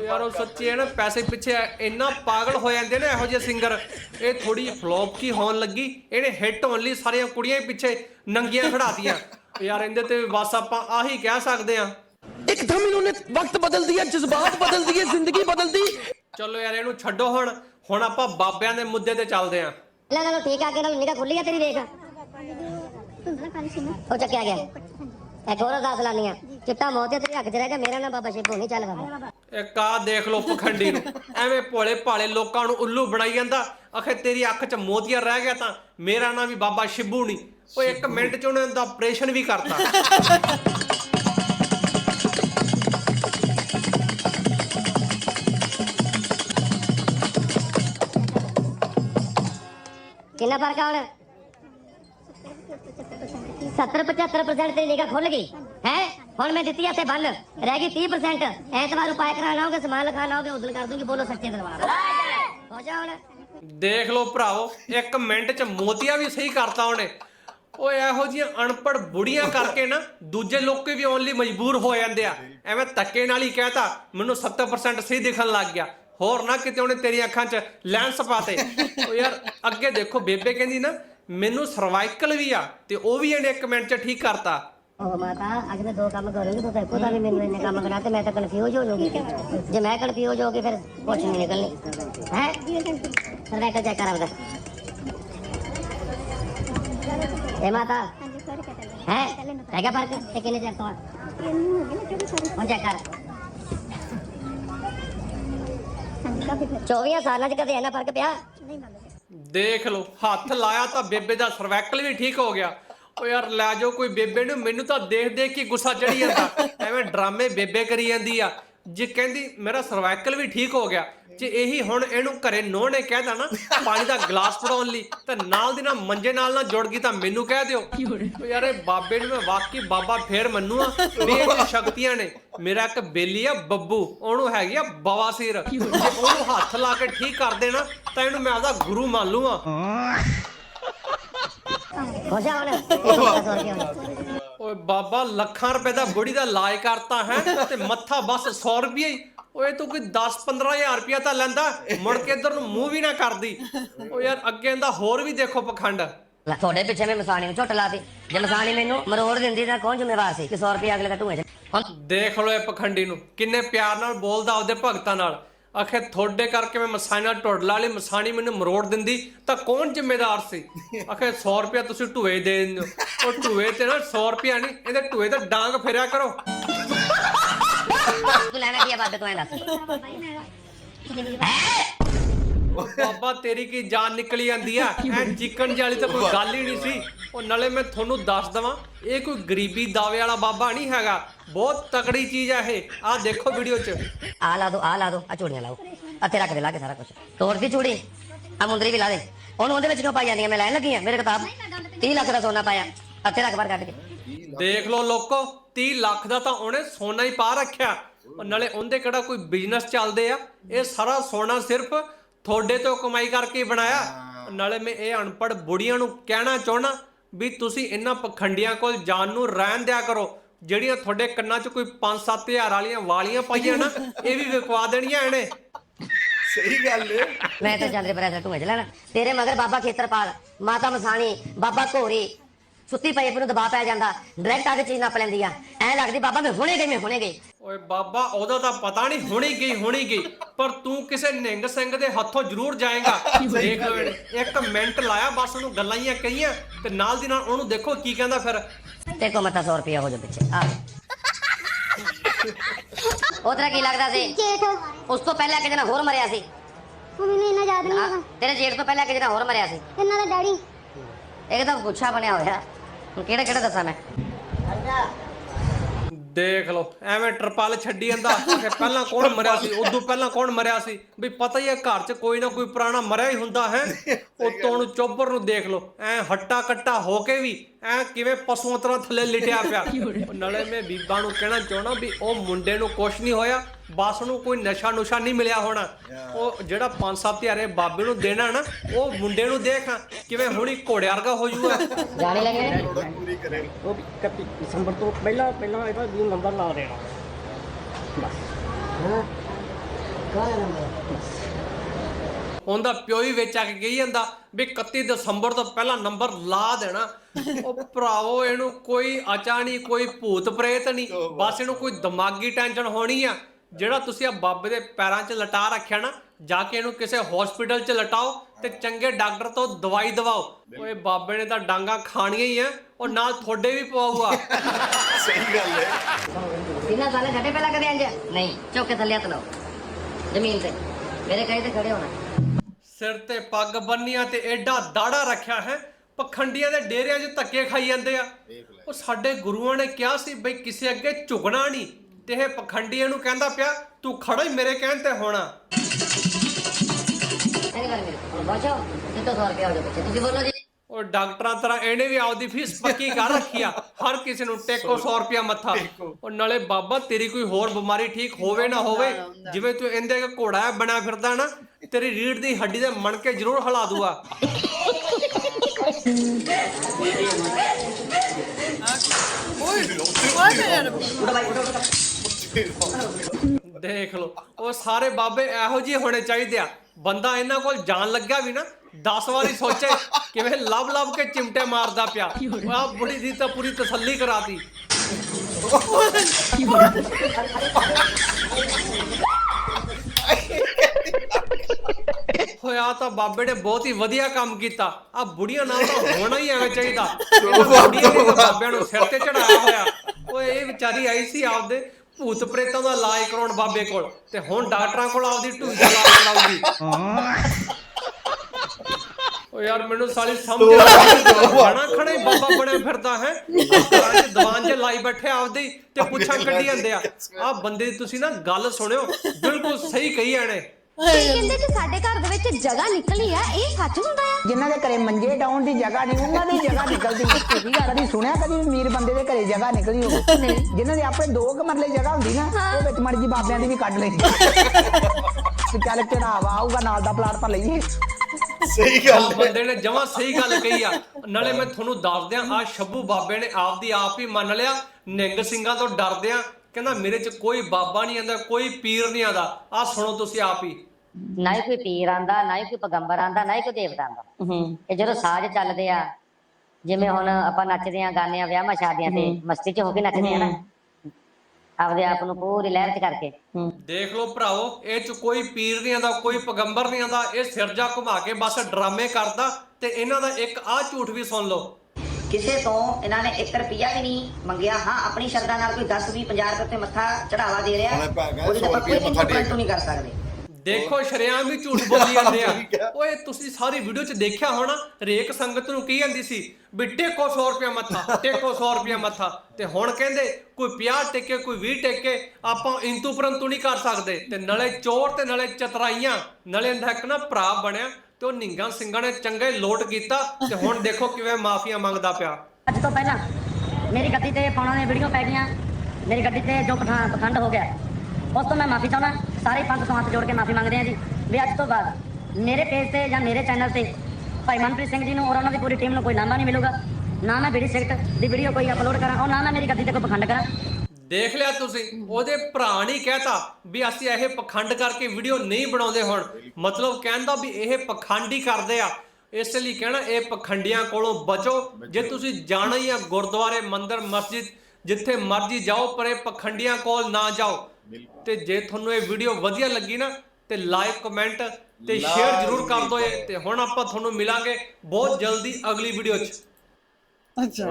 ਯਾਰ ਉਹ ਸੱਚੀ ਹੈ ਨਾ ਪੈਸੇ ਪਿੱਛੇ ਇੰਨਾ ਪਾਗਲ ਹੋ ਜਾਂਦੇ ਨੇ ਇਹੋ ਜਿਹੇ ਸਿੰਗਰ ਇਹ ਥੋੜੀ ਫਲੋਪ ਕੀ ਹੋਣ ਲੱਗੀ ਇਹਨੇ ਹਿੱਟ ਹੋਣ ਲਈ ਸਾਰੀਆਂ ਕੁੜੀਆਂ ਹੀ ਪਿੱਛੇ ਨੰਗੀਆਂ ਖੜਾਤੀਆਂ। ਯਾਰ ਇਹਦੇ ਤੇ ਬਸ ਆਪਾਂ ਆਹੀ ਕਹਿ ਸਕਦੇ ਆ ਇੱਕਦਮ ਇਹਨਾਂ ਨੇ ਵਕਤ ਬਦਲ ਦਿਆ ਜਜ਼ਬਾਤ ਬਦਲ ਦਿਏ ਜ਼ਿੰਦਗੀ ਬਦਲ ਦੀ ਚਲੋ ਯਾਰ ਇਹਨੂੰ ਛੱਡੋ ਹੁਣ ਹੁਣ ਆਪਾਂ ਬਾਬਿਆਂ ਦੇ ਮੁੱਦੇ ਤੇ ਚੱਲਦੇ ਆਂ ਲੈ ਲੈ ਠੀਕ ਆ ਕੇ ਨਾਲ ਨਿਗਾ ਖੁੱਲੀ ਆ ਤੇਰੀ ਵੇਖ ਉਹ ਚੱਕਿਆ ਗਿਆ। ਇੱਕ ਹੋਰ ਅਰਦਾਸ ਲਾਨੀ ਆ ਚਿੱਟਾ ਮੋਤੀ ਤੇਰੇ ਹੱਥ 'ਚ ਰਹਿ ਗਿਆ ਮੇਰਾ ਨਾਮ ਬਾਬਾ ਸ਼ਿਪੂ ਨਹੀਂ ਚੱਲ ਬਾਬਾ। ਇੱਕ ਆ ਦੇਖ ਲੋ ਪਖੰਡੀ ਨੂੰ। ਐਵੇਂ ਭੋਲੇ ਭਾਲੇ ਲੋਕਾਂ ਨੂੰ ਉੱਲੂ ਬਣਾਈ ਜਾਂਦਾ। ਅਖੇ ਤੇਰੀ ਅੱਖ 'ਚ ਮੋਤੀਆ ਰਹਿ ਗਿਆ ਤਾਂ ਮੇਰਾ ਨਾਂ ਵੀ ਬਾਬਾ ਸ਼ਿਬੂ ਨਹੀਂ ਉਹ ਇੱਕ ਮਿੰਟ 'ਚ ਉਹਨੇ ਦਾ ਆਪਰੇਸ਼ਨ ਵੀ ਕਰਤਾ। ਕਿੰਨਾ ਫ਼ਰਕ ਆ ਹੁਣ? 70 75% ਤੇਰੀ ਨਿਗਾਹ ਖੁੱਲ ਗਈ, ਹੈ? ਹੁਣ ਮੈਂ ਦਿੱਤੀ ਇੱਥੇ ਬੰਨ, ਰਹਿ ਗਈ 30% ਐਤਵਾਰ ਉਪਾਏ ਕਰਾਣਾ ਹੋਗੇ ਸਮਾਨ ਲਿਖਾਣਾ ਹੋਗੇ ਉਦਲ ਕਰ ਦੂੰਗੀ, ਬੋਲੋ ਸੱਚੇ ਦਰਬਾਰ ਹੋ ਜਾ ਹੁਣ? ਦੇਖ ਲੋ ਭਰਾਵੋ, ਇੱਕ ਮਿੰਟ 'ਚ ਮੋਤੀਆ ਵੀ ਸਹੀ ਕਰਤਾ ਉਹਨੇ। ਓਏ ਇਹੋ ਜਿਹੀਆਂ ਅਨਪੜ ਬੁੜੀਆਂ ਕਰਕੇ ਨਾ, ਦੂਜੇ ਲੋਕ ਵੀ ਆਉਣ ਲਈ ਮਜਬੂਰ ਹੋ ਜਾਂਦੇ ਆ। ਐਵੇਂ ਧੱਕੇ ਨਾਲ ਹੀ ਕਹਿਤਾ, ਮੈਨੂੰ 70% ਸਹੀ ਦਿਖਣ ਲੱਗ ਗਿਆ। ਹੋਰ ਨਾ ਕਿਤੇ ਉਹਨੇ ਤੇਰੀ ਅੱਖਾਂ 'ਚ ਲੈਂਸ ਪਾਤੇ। ਓ ਯਾਰ ਅੱਗੇ ਦੇਖੋ ਬੇਬੇ ਕਹਿੰਦੀ ਨਾ ਮੈਨੂੰ ਸਰਵਾਈਕਲ ਵੀ ਆ ਤੇ ਉਹ ਵੀ ਇਹਨੇ ਇੱਕ ਮਿੰਟ 'ਚ ਠੀਕ ਕਰਤਾ। ਉਹ ਮਾਤਾ ਅੱਜ ਮੈਂ ਦੋ ਕੰਮ ਕਰੂੰਗੀ ਤੂੰ ਤਾਂ ਇੱਕੋ ਤਾਂ ਵੀ ਮੈਨੂੰ ਇੰਨੇ ਕੰਮ ਕਰਾ ਤੇ ਮੈਂ ਤਾਂ ਕਨਫਿਊਜ਼ ਹੋ ਜਾਊਂਗੀ। ਜੇ ਮੈਂ ਕਨਫਿਊਜ਼ ਹੋ ਗਈ ਫਿਰ ਕੁਛ ਨਹੀਂ ਨਿਕਲਣੀ। ਹੈ? ਸਰਵੈਕਲ ਚੈੱਕ ਕਰਾ ਬਦਾ ਇਹ ਮਾਤਾ। ਹੈ? ਹੈਗਾ ਫ਼ਰਕ? ਤੇ ਕਿੰਨੇ ਚੈੱਕ ਕਰ ਹੁਣ ਚੈੱਕ ਕਰ 24 ਸਾਲਾਂ ਚ ਕਦੇ ਇਹਨਾਂ ਫ਼ਰਕ ਪਿਆ? ਦੇਖ ਲਓ ਹੱਥ ਲਾਇਆ ਤਾਂ ਬੇਬੇ ਦਾ ਸਰਵਾਈਕਲ ਵੀ ਠੀਕ ਹੋ ਗਿਆ। ਓ ਯਾਰ ਲੈ ਜਾਓ ਕੋਈ ਬੇਬੇ ਨੂੰ ਮੈਨੂੰ ਤਾਂ ਦੇਖ ਦੇਖ ਕੇ ਗੁੱਸਾ ਚੜੀ ਜਾਂਦਾ। ਐਵੇਂ ਡਰਾਮੇ ਬੇਬੇ ਕਰੀ ਜਾਂਦੀ ਆ। ਜੇ ਕਹਿੰਦੀ ਮੇਰਾ ਸਰਵਾਈਕਲ ਵੀ ਠੀਕ ਹੋ ਗਿਆ। ਜੇ ਇਹੀ ਹੁਣ ਇਹਨੂੰ ਘਰੇ ਨੋਹ ਨੇ ਕਹਿਦਾ ਨਾ ਪਾਣੀ ਦਾ ਗਲਾਸ ਫੜਾਉਣ ਲਈ ਤਾਂ ਨਾਲ ਦੀ ਨਾਲ ਮੰਜੇ ਨਾਲ ਨਾ ਜੁੜ ਗਈ ਤਾਂ ਮੈਨੂੰ ਕਹਿ ਦਿਓ। ਓ ਯਾਰ ਇਹ ਬਾਬੇ ਨੂੰ ਮੈਂ ਵਾਕਈ ਬਾਬਾ ਫੇਰ ਮੰਨੂ ਆ ਵੀ ਇਹ 'ਚ ਸ਼ਕਤੀਆਂ ਨੇ। ਮੇਰਾ ਇੱਕ ਬੇਲੀ ਆ ਬੱਬੂ ਉਹਨੂੰ ਹੈਗੀ ਆ ਬਵਾਸੀਰ ਜੇ ਉਹਨੂੰ ਹੱਥ ਲਾ ਕੇ ਠੀਕ ਕਰ ਦੇਣਾ ਤਾਂ ਇਹਨੂੰ ਮੈਂ ਆਪਦਾ ਗੁਰੂ ਮੰਨ ਹੋ। ਜਾ ਹੁਣ ਕੇ ਹੁਣ ਓਏ ਬਾਬਾ ਲੱਖਾਂ ਰੁਪਏ ਦਾ ਬੁੜੀ ਦਾ ਇਲਾਜ ਕਰਤਾ ਹੈ ਤੇ ਮੱਥਾ ਬਸ 100 ਰੁਪਏ ਹੀ। ਓਏ ਤੂੰ ਕੋਈ 10 15000 ਰੁਪਇਆ ਤਾਂ ਲੈਂਦਾ ਮੁੜ ਕੇ ਇਧਰ ਨੂੰ ਮੂੰਹ ਵੀ ਨਾ ਕਰਦੀ। ਓ ਯਾਰ ਅੱਗੇ ਇਹਦਾ ਹੋਰ ਵੀ ਦੇਖੋ ਪਖੰਡ। ਲੈ, ਤੁਹਾਡੇ ਪਿੱਛੇ ਮੈਂ ਮਸਾਣੀ ਨੂੰ ਝੁੱਟ ਲਾਤੀ। ਜੇ ਮਸਾਣੀ ਮੈਨੂੰ ਮਰੋੜ ਦਿੰਦੀ ਤਾਂ ਕੌਣ ਜ਼ਿੰਮੇਵਾਰ ਸੀ ਕਿ 100 ਰੁਪਏ ਅਗਲੇ ਦਾ ਢੂਏ ਚ ਹੁਣ ਦੇਖ ਲਓ ਇਹ ਪਖੰਡੀ ਨੂੰ ਕਿੰਨੇ ਪਿਆਰ ਨਾਲ ਬੋਲਦਾ ਉਹਦੇ ਭਗਤਾਂ ਨਾਲ। ਆਖੇ ਤੁਹਾਡੇ ਕਰਕੇ ਮੈਂ ਮਸਾਣੀ ਨਾਲ ਟੁੱਟ ਲਾ ਲਈ ਮਸਾਣੀ ਮੈਨੂੰ ਮਰੋੜ ਦਿੰਦੀ ਤਾਂ ਕੌਣ ਜ਼ਿੰਮੇਦਾਰ ਸੀ? ਆਖੇ 100 ਰੁਪਇਆ ਤੁਸੀਂ ਢੂਏ ਦੇ ਦਿੰਦੇ ਹੋ। ਉਹ ਢੂਏ ਤੇ ਨਾ 100 ਰੁਪਇਆ ਨਹੀਂ ਇਹਦੇ ਢੂਏ ਤੇ ਡਾਂਗ ਫੇਰਿਆ ਕਰੋ। ਤੂੰ ਲੈਣਾ ਕੀ ਆ ਬਾਬੇ ਤੋਂ ਐਂ ਦੱਸ ਬਾਬਾ ਤੇਰੀ ਕੀ ਜਾਨ ਨਿਕਲੀ ਜਾਂਦੀ ਆ? ਐ ਚਿਕਨ ਵਾਲੀ ਤਾਂ ਕੋਈ ਗੱਲ ਹੀ ਨਹੀਂ ਸੀ। ਉਹ ਨਾਲੇ ਮੈਂ ਤੁਹਾਨੂੰ ਦੱਸ ਦਵਾਂ ਇਹ ਕੋਈ ਗਰੀਬੀ ਦਾਵੇ ਵਾਲਾ ਬਾਬਾ ਨਹੀਂ ਹੈਗਾ। ਬਹੁਤ ਤਕੜੀ ਚੀਜ਼ ਆ ਇਹ। ਆ ਦੇਖੋ ਵੀਡੀਓ 'ਚ। ਆ ਲਾ ਦੋ ਆ ਲਾ ਦੋ ਆ ਚੂੜੀਆਂ ਲਾਓ। ਇੱਥੇ ਰੱਖ ਦੇ ਲਾ ਕੇ ਸਾਰਾ ਕੁਝ ਤੋੜਦੀ ਚੂੜੀ। ਆ ਮੁੰਦਰੀ ਵੀ ਲਾ ਦੇ। ਉਹਨੂੰ ਉਹਦੇ ਵਿੱਚ ਕਿਉਂ ਪਾਈ ਜਾਂਦੀਆਂ? ਮੈਂ ਲੈਣ ਲੱਗੀ ਆ। ਮੇਰੇ ਕਿਤਾਬ 30 ਲੱਖ ਦਾ ਸੋਨਾ ਪਾਇਆ। ਇੱਥੇ ਰੱਖ ਬਾਹਰ ਕੱਢ ਕੇ। ਦੇਖ ਲਓ ਲੋਕੋ 30 ਲੱਖ ਦਾ ਤਾਂ ਉਹਨੇ ਸੋਨਾ ਹੀ ਪਾ ਰੱਖਿਆ। ਉਹ ਨਾਲੇ ਉਹਦੇ ਕਿਹੜਾ ਕੋਈ ਬਿਜ਼ਨਸ ਚੱਲਦੇ ਆ ਇਹ ਸਾਰਾ ਸੋਨਾ ਸਿਰਫ ਤੁਹਾਡੇ ਤੋਂ ਕਮਾਈ ਕਰਕੇ ਹੀ ਬਣਾਇਆ। ਨਾਲੇ ਮੈਂ ਇਹ ਅਨਪੜ ਬੁੜੀਆਂ ਨੂੰ ਕਹਿਣਾ ਚਾਹਣਾ ਵੀ ਤੁਸੀਂ ਇਹਨਾਂ ਪਖੰਡੀਆਂ ਕੋਲ ਜਾਣ ਨੂੰ ਰਹਿਣ ਦਿਆ ਕਰੋ। ਜਿਹੜੀਆਂ ਤੁਹਾਡੇ ਕੰਨਾਂ 'ਚ ਕੋਈ 5-7 ਹਜ਼ਾਰ ਵਾਲੀਆਂ ਵਾਲੀਆਂ ਪਾਈਆਂ ਨਾ ਇਹ ਵੀ ਵਿਕਵਾ ਦੇਣੀਆਂ ਇਹਨੇ। ਸਹੀ ਗੱਲ ਏ। ਮੈਂ ਤਾਂ ਜਾਂਦੇ ਪਰ ਐਸਾ ਢੂਏ ਚ। ਲੈਣਾ ਤੇਰੇ ਮਗਰ ਬਾਬਾ ਖੇਤਰਪਾਲ ਮਾਤਾ ਮਸਾਣੀ ਬਾਬਾ ਘੋਰੀ ਸੁੱਤੀ ਪਈ ਨੂੰ ਦਬਾ ਪੈ ਜਾਂਦਾ। ਡਾਇਰੈਕਟ ਆ ਕੇ ਚੀਜ਼ ਨੱਪ ਲੈਂਦੀ ਆ। ਐ ਲੱਗਦੀ ਬਾਬਾ ਮੈਂ ਹੁਣੇ ਗਈ ਮੈਂ ਹੁਣੇ ਗਈ। ਓਏ ਬਾਬਾ ਉਹਦਾ ਤਾਂ ਪਤਾ ਨਹੀਂ ਹੁਣੀ ਗਈ ਹੁਣੀ ਗਈ। ਪਰ ਤੂੰ ਕਿਸੇ ਨਿੰਗ ਸਿੰਘ ਦੇ ਹੱਥੋਂ ਜ਼ਰੂਰ ਜਾਏਗਾ। ਦੇਖ ਲਓ ਇਹਨੇ ਇੱਕ ਮਿੰਟ ਲਾਇਆ ਬਸ ਉਹਨੂੰ ਗੱਲਾਂ ਹੀ ਕਹੀਆਂ ਤੇ ਨਾਲ ਦੀ ਨਾਲ ਉਹਨੂੰ ਦੇਖੋ ਕੀ ਕਹਿੰਦਾ ਫਿਰ। ਤੇ ਕੋ ਮਤਾ 100 ਰੁਪਿਆ ਹੋ ਜਾ ਪਿੱਛੇ। ਆ। ਉਹ ਤੇਰਾ ਕੀ ਲੱਗਦਾ ਸੀ? ਜੇਠ। ਉਸ ਤੋਂ ਪਹਿਲਾਂ ਕਿ ਜਣਾ ਹੋਰ ਮਰਿਆ ਸੀ। ਮੈਨੂੰ ਇੰਨਾ ਯਾਦ ਨਹੀਂ ਹੈਗਾ ਤੇਰੇ ਜੇਠ ਤੋਂ ਪਹਿਲਾਂ ਕਿ ਜਣਾ ਹੋਰ ਮਰਿਆ ਸੀ। ਇਹਨਾਂ ਦਾ ਡੈਡੀ। ਇੱਕਦਮ ਗੁੱਛਾ ਬਣਿਆ ਹੋਇਆ। ਹੁਣ ਕਿਹੜਾ ਕਿਹੜਾ ਦੱਸਾਂ ਮੈਂ? ਦੇਖ ਲਓ, ਐਵੇਂ ਟਰਪਲ ਛੱਡੀ ਜਾਂਦਾ ਕਿ ਪਹਿਲਾਂ ਕੌਣ ਮਰਿਆ ਸੀ, ਉਦੋਂ ਪਹਿਲਾਂ ਕੌਣ ਮਰਿਆ ਸੀ? ਵੀ ਪਤਾ ਹੀ ਹੈ ਘਰ 'ਚ ਕੋਈ ਨਾ ਕੋਈ ਪੁਰਾਣਾ ਮਰਿਆ ਹੀ ਹੁੰਦਾ ਹੈ। ਉਤੋਂ ਨੂੰ ਚੋਬਰ ਨੂੰ ਦੇਖ ਲਓ, ਐ ਹੱਟਾ ਕੱਟਾ ਹੋ ਕੇ ਵੀ ਐ ਕਿਵੇਂ ਪਸ਼ੂਆਂ ਤਰ੍ਹਾਂ ਥੱਲੇ ਲਿਟਿਆ ਪਿਆ। ਨਾਲੇ ਮੈਂ ਬੀਬਾ ਨੂੰ ਕਹਿਣਾ ਚਾਹਣਾ ਵੀ ਉਹ ਮੁੰਡੇ ਨੂੰ ਕੁਛ ਨਹੀਂ ਹੋਇਆ। ਬਸ ਨੂੰ ਕੋਈ ਨਸ਼ਾ ਨੁਸ਼ਾ ਨਹੀਂ ਮਿਲਿਆ ਹੋਣਾ। ਉਹ ਜਿਹੜਾ 5-7 ਹਜ਼ਾਰੇ ਬਾਬੇ ਨੂੰ ਦੇਣਾ ਨਾ ਉਹ ਮੁੰਡੇ ਨੂੰ ਦੇਖ ਕਿਵੇਂ ਹੁਣੀ ਘੋੜੇ ਵਰਗਾ ਹੋ ਜੂਗਾ। ਜਾਣੇ ਲੱਗੇ ਪੂਰੀ ਕਰੇ। ਉਹ 31 ਦਸੰਬਰ ਤੋਂ ਪਹਿਲਾਂ ਪਹਿਲਾਂ ਇਹਦਾ ਵੀ ਨੰਬਰ ਲਾ ਦੇਣਾ। ਉਹਦਾ ਪਿਓ ਹੀ ਵਿੱਚ ਆ ਕੇ ਕਹੀ ਜਾਂਦਾ ਵੀ 31 ਦਸੰਬਰ ਤੋਂ ਪਹਿਲਾਂ ਨੰਬਰ ਲਾ ਦੇਣਾ। ਉਹ ਭਰਾਵੋ ਇਹਨੂੰ ਕੋਈ ਅਚਾ ਨਹੀਂ ਕੋਈ ਭੂਤ ਪ੍ਰੇਤ ਨਹੀਂ। ਬਸ ਇਹਨੂੰ ਕੋਈ ਦਿਮਾਗੀ ਟੈਨਸ਼ਨ ਹੋਣੀ ਆ। ਜਿਹੜਾ ਤੁਸੀਂ ਆ ਬਾਬੇ ਦੇ ਪੈਰਾਂ 'ਚ ਲਟਾ ਰੱਖਿਆ ਨਾ ਜਾ ਕੇ ਇਹਨੂੰ ਕਿਸੇ ਹਸਪੀਟਲ 'ਚ ਲਟਾਓ ਤੇ ਚੰਗੇ ਡਾਕਟਰ ਤੋਂ ਦਵਾਈ ਦਵਾਓ। ਓਏ ਬਾਬੇ ਨੇ ਤਾਂ ਡਾਂਗਾ ਖਾਣੀਆਂ ਹੀ ਆ ਉਹ ਨਾਲ ਤੁਹਾਡੇ ਵੀ ਪਵਾਊਗਾ। ਸਹੀ ਗੱਲ ਹੈ। ਤਿੰਨਾਂ ਸਾਲੇ ਛੱਡੇ ਪਹਿਲਾਂ ਕਦੇ ਅੰਜ ਨਹੀਂ ਚੌਕੇ ਥੱਲੇ ਹੱਥ ਲਾਓ। ਜ਼ਮੀਨ ਤੇ। ਮੇਰੇ ਕਹੇ ਤੇ ਖੜੇ ਹੋਣਾ। ਸਿਰ ਤੇ ਪੱਗ ਬੰਨੀਆਂ ਤੇ ਐਡਾ ਦਾੜਾ ਰੱਖਿਆ ਹੈ ਪਖੰਡੀਆਂ ਦੇ ਡੇਰਿਆਂ 'ਚ ਧੱਕੇ ਖਾਈ ਜਾਂਦੇ ਆ। ਉਹ ਸਾਡੇ ਗੁਰੂਆਂ ਨੇ ਕਿਹਾ ਸੀ ਬਈ ਕਿਸੇ ਅੱਗੇ ਝੁਕਣਾ ਨਹੀਂ। ਤੇ ਇਹ ਪਖੰਡੀਆਂ ਨੂੰ ਕਹਿੰਦਾ ਪਿਆ ਤੂੰ ਖੜੋ ਹੀ ਮੇਰੇ ਕਹਿਣ ਤੇ ਹੋਣਾ। ਐਨੀ ਗੱਲ ਮੇਰੇ ਹੁਣ ਬਚੋ ਜਿੱਤੋ 100 ਰੁਪਏ ਹੋ ਜਾਓ ਪਿੱਛੇ ਤੁਸੀਂ ਬੋਲੋ ਜੀ। ਉਹ ਡਾਕਟਰਾਂ ਤਰ੍ਹਾਂ ਇਹਨੇ ਵੀ ਆਪਦੀ ਫੀਸ ਪੱਕੀ ਕਰ ਰੱਖੀ ਆ ਹਰ ਕਿਸੇ ਨੂੰ ਟੇਕੋ 100 ਰੁਪਿਆ ਮੱਥਾ। ਉਹ ਨਾਲੇ ਬਾਬਾ ਤੇਰੀ ਕੋਈ ਹੋਰ ਬਿਮਾਰੀ ਠੀਕ ਹੋਵੇ ਨਾ ਹੋਵੇ ਜਿਵੇਂ ਤੂੰ ਇਹਦੇ ਘੋੜਾ ਬਣਿਆ ਫਿਰਦਾ ਨਾ ਤੇਰੀ ਰੀੜ ਦੀ ਹੱਡੀ ਦੇ ਮਣ ਕੇ ਜ਼ਰੂਰ ਹਿਲਾ ਦੂਗਾ ਦੇਖ ਲਓ ਉਹ ਸਾਰੇ ਬਾਬੇ ਇਹੋ ਜਿਹੇ ਹੋਣੇ ਚਾਹੀਦੇ ਆ। ਬੰਦਾ ਇਹਨਾਂ ਕੋਲ ਜਾਣ ਲੱਗਾ ਵੀ ਨਾ 10 ਵਾਰੀ ਸੋਚੇ ਕਿਵੇਂ ਲੱਭ ਲੱਭ ਕੇ ਚਿਮਟੇ ਮਾਰਦਾ ਪਿਆ। ਆ ਬੁੜੀ ਦੀ ਤਾਂ ਪੂਰੀ ਤਸੱਲੀ ਕਰਾਤੀ। ਹੋਇਆ ਤਾਂ ਬਾਬੇ ਨੇ ਬਹੁਤ ਹੀ ਵਧੀਆ ਕੰਮ ਕੀਤਾ। ਆ ਬੁੜੀਆਂ ਨਾਲ ਤਾਂ ਹੋਣਾ ਹੀ ਐਵੇਂ ਚਾਹੀਦਾ। ਇਹਨਾਂ ਬੁੜੀਆਂ ਨੇ ਤਾਂ ਬਾਬਿਆਂ ਨੂੰ ਸਿਰ ਤੇ ਚੜਾਇਆ ਹੋਇਆ। ਓਏ ਇਹ ਵਿਚਾਰੀ ਆਈ ਸੀ ਆਪਦੇ ਭੂਤ ਪ੍ਰੇਤਾਂ ਦਾ ਇਲਾਜ ਕਰਾਉਣ ਬਾਬੇ ਕੋਲ। ਤੇ ਹੁਣ ਡਾਕਟਰਾਂ ਕੋਲ ਆਪਦੀ ਢੂਈ ਦਾ ਇਲਾਜ ਕਰਾਉਗੀ ਓ ਯਾਰ ਮੈਨੂੰ ਸਾਲੀ ਸਮਝ ਖਣਾ ਹੀ ਬਾਬਾ ਬਣਿਆ ਫਿਰਦਾ ਹੈ। ਅੱਜ ਦੀਵਾਨ 'ਚ ਲਾਈ ਬੈਠੇ ਆਪਦੇ ਤੇ ਪੁੱਛਾਂ ਕੱਢੀ ਜਾਂਦੇ ਆ। ਆ ਬੰਦੇ ਦੀ ਤੁਸੀਂ ਨਾ ਗੱਲ ਸੁਣਿਓ ਬਿਲਕੁਲ ਸਹੀ ਕਹੀ ਕਹਿੰਦੇ ਕਿ ਸਾਡੇ ਘਰ ਦੇ ਵਿੱਚ ਜਗ੍ਹਾ ਨਿਕਲੀ ਆ ਇਹ ਸੱਚ ਹੁੰਦਾ ਆ? ਜਿਨ੍ਹਾਂ ਦੇ ਘਰੇ ਮੰਜੇ ਡਾਉਣ ਦੀ ਜਗ੍ਹਾ ਨਹੀਂ ਉਹਨਾਂ ਦੀ ਜਗ੍ਹਾ ਨਿਕਲਦੀ। ਕਦੀ ਸੁਣਿਆ ਕਦੀ ਅਮੀਰ ਬੰਦੇ ਦੇ ਘਰੇ ਜਗ੍ਹਾ ਨਿਕਲੀ ਹੋਵੇ। ਜਿਨ੍ਹਾਂ ਦੇ ਆਪਣੇ ਦੋ ਕੁ ਮਰਲੇ ਜਗ੍ਹਾ ਹੁੰਦੀ ਨਾ ਉਹ ਵਿੱਚ ਮਰਜ਼ੀ ਬਾਬਿਆਂ ਦੀ ਵੀ ਕੱਢ ਲੈਂਦੀ ਤੇ ਚੱਲ ਚੜਾਵਾ ਆਊਗਾ ਨਾਲ ਦਾ ਪਲਾਟ ਪਰ ਲਈਏ। ਸਹੀ ਗੱਲ ਹੈ। ਬੰਦੇ ਨੇ ਜਮਾਂ ਸਹੀ ਗੱਲ ਕਹੀ ਆ। ਨਾਲੇ ਮੈਂ ਤੁਹਾਨੂੰ ਦੱਸ ਦਿਆਂ ਆ ਸ਼ੱਭੂ ਬਾਬੇ ਨੇ ਆਪਦੀ ਆਪ ਹੀ ਮੰਨ ਲਿਆ। ਨਿੰਗ ਸਿੰਘਾਂ ਤੋਂ ਡਰਦੇ ਆ। ਕਹਿੰਦਾ ਮੇਰੇ 'ਚ ਕੋਈ ਬਾਬਾ ਨਹੀਂ ਆਂਦਾ ਕੋਈ ਪੀਰ ਨਹੀਂ ਆਂਦਾ। ਆ ਸੁਣੋ ਤੁਸੀਂ ਆਪ ਹੀ। ਨਾ ਹੀ ਕੋਈ ਪੀਰ ਆਂਦਾ ਨਾ ਹੀ ਕੋਈ ਪਗੰਬਰ ਆਂਦਾ ਨਾ ਹੀ ਕੋਈ ਦੇਵਤਾ ਆਂਦਾ। ਇਹ ਜਦੋਂ ਸਾਜ਼ ਚੱਲਦੇ ਆ ਜਿਵੇਂ ਹੁਣ ਆਪਾਂ ਨੱਚਦੇ ਆ ਗਾਉਂਦੇ ਆ ਵਿਆਹਾਂ ਸ਼ਾਦੀਆਂ ਤੇ ਮਸਤੀ 'ਚ ਹੋ ਕੇ ਨੱਚਦੇ ਆ ਨਾ। ਆਪਦੇ ਆਪ ਨੂੰ ਪੂਰੀ ਲਹਿਰ 'ਚ ਕਰਕੇ। ਦੇਖ ਲਓ ਭਰਾਵੋ ਇਹ 'ਚ ਕੋਈ ਪੀਰ ਨਹੀਂ ਆਂਦਾ ਕੋਈ ਪਗੰਬਰ ਨਹੀਂ ਆਂਦਾ ਇਹ ਸਿਰਜਾ ਘੁਮਾ ਕੇ ਬਸ ਡਰਾਮੇ ਕਰਦਾ ਤੇ ਇਹਨਾਂ ਦਾ ਇੱਕ ਆ ਝੂਠ ਵੀ ਸੁਣ ਲਓ। ਕਿਸੇ ਤੋਂ ਇਹਨਾਂ ਨੇ 1 ਰੁਪਿਆ ਵੀ ਨਹੀਂ ਮੰਗਿਆ। ਹਾਂ ਆਪਣੀ ਸ਼ਰਧਾ ਨਾਲ ਕੋਈ 10 20 50 ਰੁਪਏ ਤੇ ਮੱਥਾ ਚੜਾਵਾ ਦੇ ਰਿਹਾ। ਉਹਦੇ ਤੇ 100 ਆਪਾਂ ਕੋਈ ਮੱਥਾ। ਨਹੀਂ ਕਰ ਸਕਦੇ। ਦੇਖੋ ਸ਼ਰਿਆਮ ਵੀ ਝੂਠ ਬੋਲੀ ਜਾਂਦੇ ਆ। ਓਏ ਤੁਸੀਂ ਸਾਰੀ ਵੀਡੀਓ 'ਚ ਦੇਖਿਆ ਹੋਣਾ ਰੇਕ ਸੰਗਤ ਨੂੰ ਕੀ ਜਾਂਦੀ ਸੀ? ਵੀ ਟੇਕੋ 100 ਰੁਪਇਆ ਮੱਥਾ ਟੇਕੋ 100 ਰੁਪਇਆ ਮੱਥਾ। ਤੇ ਹੁਣ ਕਹਿੰਦੇ ਕੋਈ 50 ਟੇਕੇ ਕੋਈ 20 ਟੇਕੇ ਆਪਾਂ ਇੰਤੂ ਪਰੰਤੂ ਨਹੀਂ ਕਰ ਸਕਦੇ। ਤੇ ਨਾਲੇ ਚੋਰ ਤੇ ਨਾਲੇ ਚਤਰਾਈਆਂ ਨਾਲੇ ਇੱਕ ਨਾ ਭਰਾ ਬਣਿਆ ਤੇ ਉਹ ਨਿੰਗਾ ਸਿੰਘਾਂ ਨੇ ਚੰਗੇ ਲੋਟ ਕੀਤਾ ਤੇ ਹੁਣ ਦੇਖੋ ਕਿਵੇਂ ਮਾਫੀਆਂ ਮੰਗਦਾ ਪਿਆ। ਅੱਜ ਤੋਂ ਪਹਿਲਾਂ ਮੇਰੀ ਗੱਡੀ ਤੇ ਪਾਉਣਾ ਨੇ ਵੀਡੀਓ ਪੈ ਗਈਆਂ। ਮੇਰੀ ਗੱਡੀ ਤੇ ਜੋ ਪਠਾਨ ਪਖੰਡ ਹੋ ਗਿਆ। ਉਸ ਤੋਂ ਮੈਂ ਮਾਫੀ ਚਾਹੁੰਦਾ, ਸਾਰੇ ਪੰਜ ਤੋਂ ਹੱਥ ਜੋੜ ਕੇ ਮਾਫੀ ਮੰਗਦੇ ਆ ਜੀ। ਵੀ ਅੱਜ ਤੋਂ ਬਾਅਦ ਮੇਰੇ ਪੇਜ ਤੇ ਜਾਂ ਮੇਰੇ ਚੈਨਲ ਤੇ ਭਾਈ ਮਨਪ੍ਰੀਤ ਸਿੰਘ ਜੀ ਨੂੰ ਔਰ ਉਹਨਾਂ ਦੀ ਪੂਰੀ ਟੀਮ ਨੂੰ ਕੋਈ ਲਾਮਾ ਨਹੀਂ ਮਿਲੂਗਾ। ਨਾ ਮੈਂ ਬੀੜੀ ਸਿਗਰਟ ਦੀ ਵੀਡੀਓ ਕੋਈ ਅਪਲੋਡ ਕਰਾਂ ਔਰ ਨਾ ਮੈਂ ਮੇਰੀ ਗੱਡੀ ਤੇ ਕੋਈ ਪਖੰਡ ਕਰਾਂ। ਦੇਖ ਲਿਆ ਤੁਸੀਂ, ਉਹਦੇ ਭਰਾ ਨਹੀਂ ਕਹਿਤਾ ਵੀ ਅਸੀਂ ਇਹ ਪਖੰਡ ਕਰਕੇ ਵੀਡੀਓ ਨਹੀਂ ਬਣਾਉਂਦੇ ਹੁਣ। ਮਤਲਬ ਕਹਿੰਦਾ ਵੀ ਇਹ ਪਖੰਡ ਹੀ ਕਰਦੇ ਆ। ਇਸ ਲਈ ਕਹਿਣਾ, ਇਹ ਪਖੰਡੀਆਂ ਕੋਲੋਂ ਬਚੋ। ਜੇ ਤੁਸੀਂ ਜਾਣਾ ਹੀ ਆ ਗੁਰਦੁਆਰੇ, ਮੰਦਿਰ, ਮਸਜਿਦ ਜਿੱਥੇ ਮਰਜ਼ੀ ਜਾਓ ਪਰ ਇਹ ਪਖੰਡੀਆਂ ਕੋਲ ਨਾ ਜਾਓ। ਤੇ ਜੇ ਤੁਹਾਨੂੰ ਇਹ ਵੀਡੀਓ ਵਧੀਆ ਲੱਗੀ ਨਾ ਤੇ ਲਾਈਕ ਕਮੈਂਟ ਤੇ ਸ਼ੇਅਰ ਜ਼ਰੂਰ ਕਰ ਦਿਓ ਤੇ। ਹੁਣ ਆਪਾਂ ਤੁਹਾਨੂੰ ਮਿਲਾਂਗੇ ਬਹੁਤ ਜਲਦੀ ਅਗਲੀ ਵੀਡੀਓ 'ਚ। ਅੱਛਾ।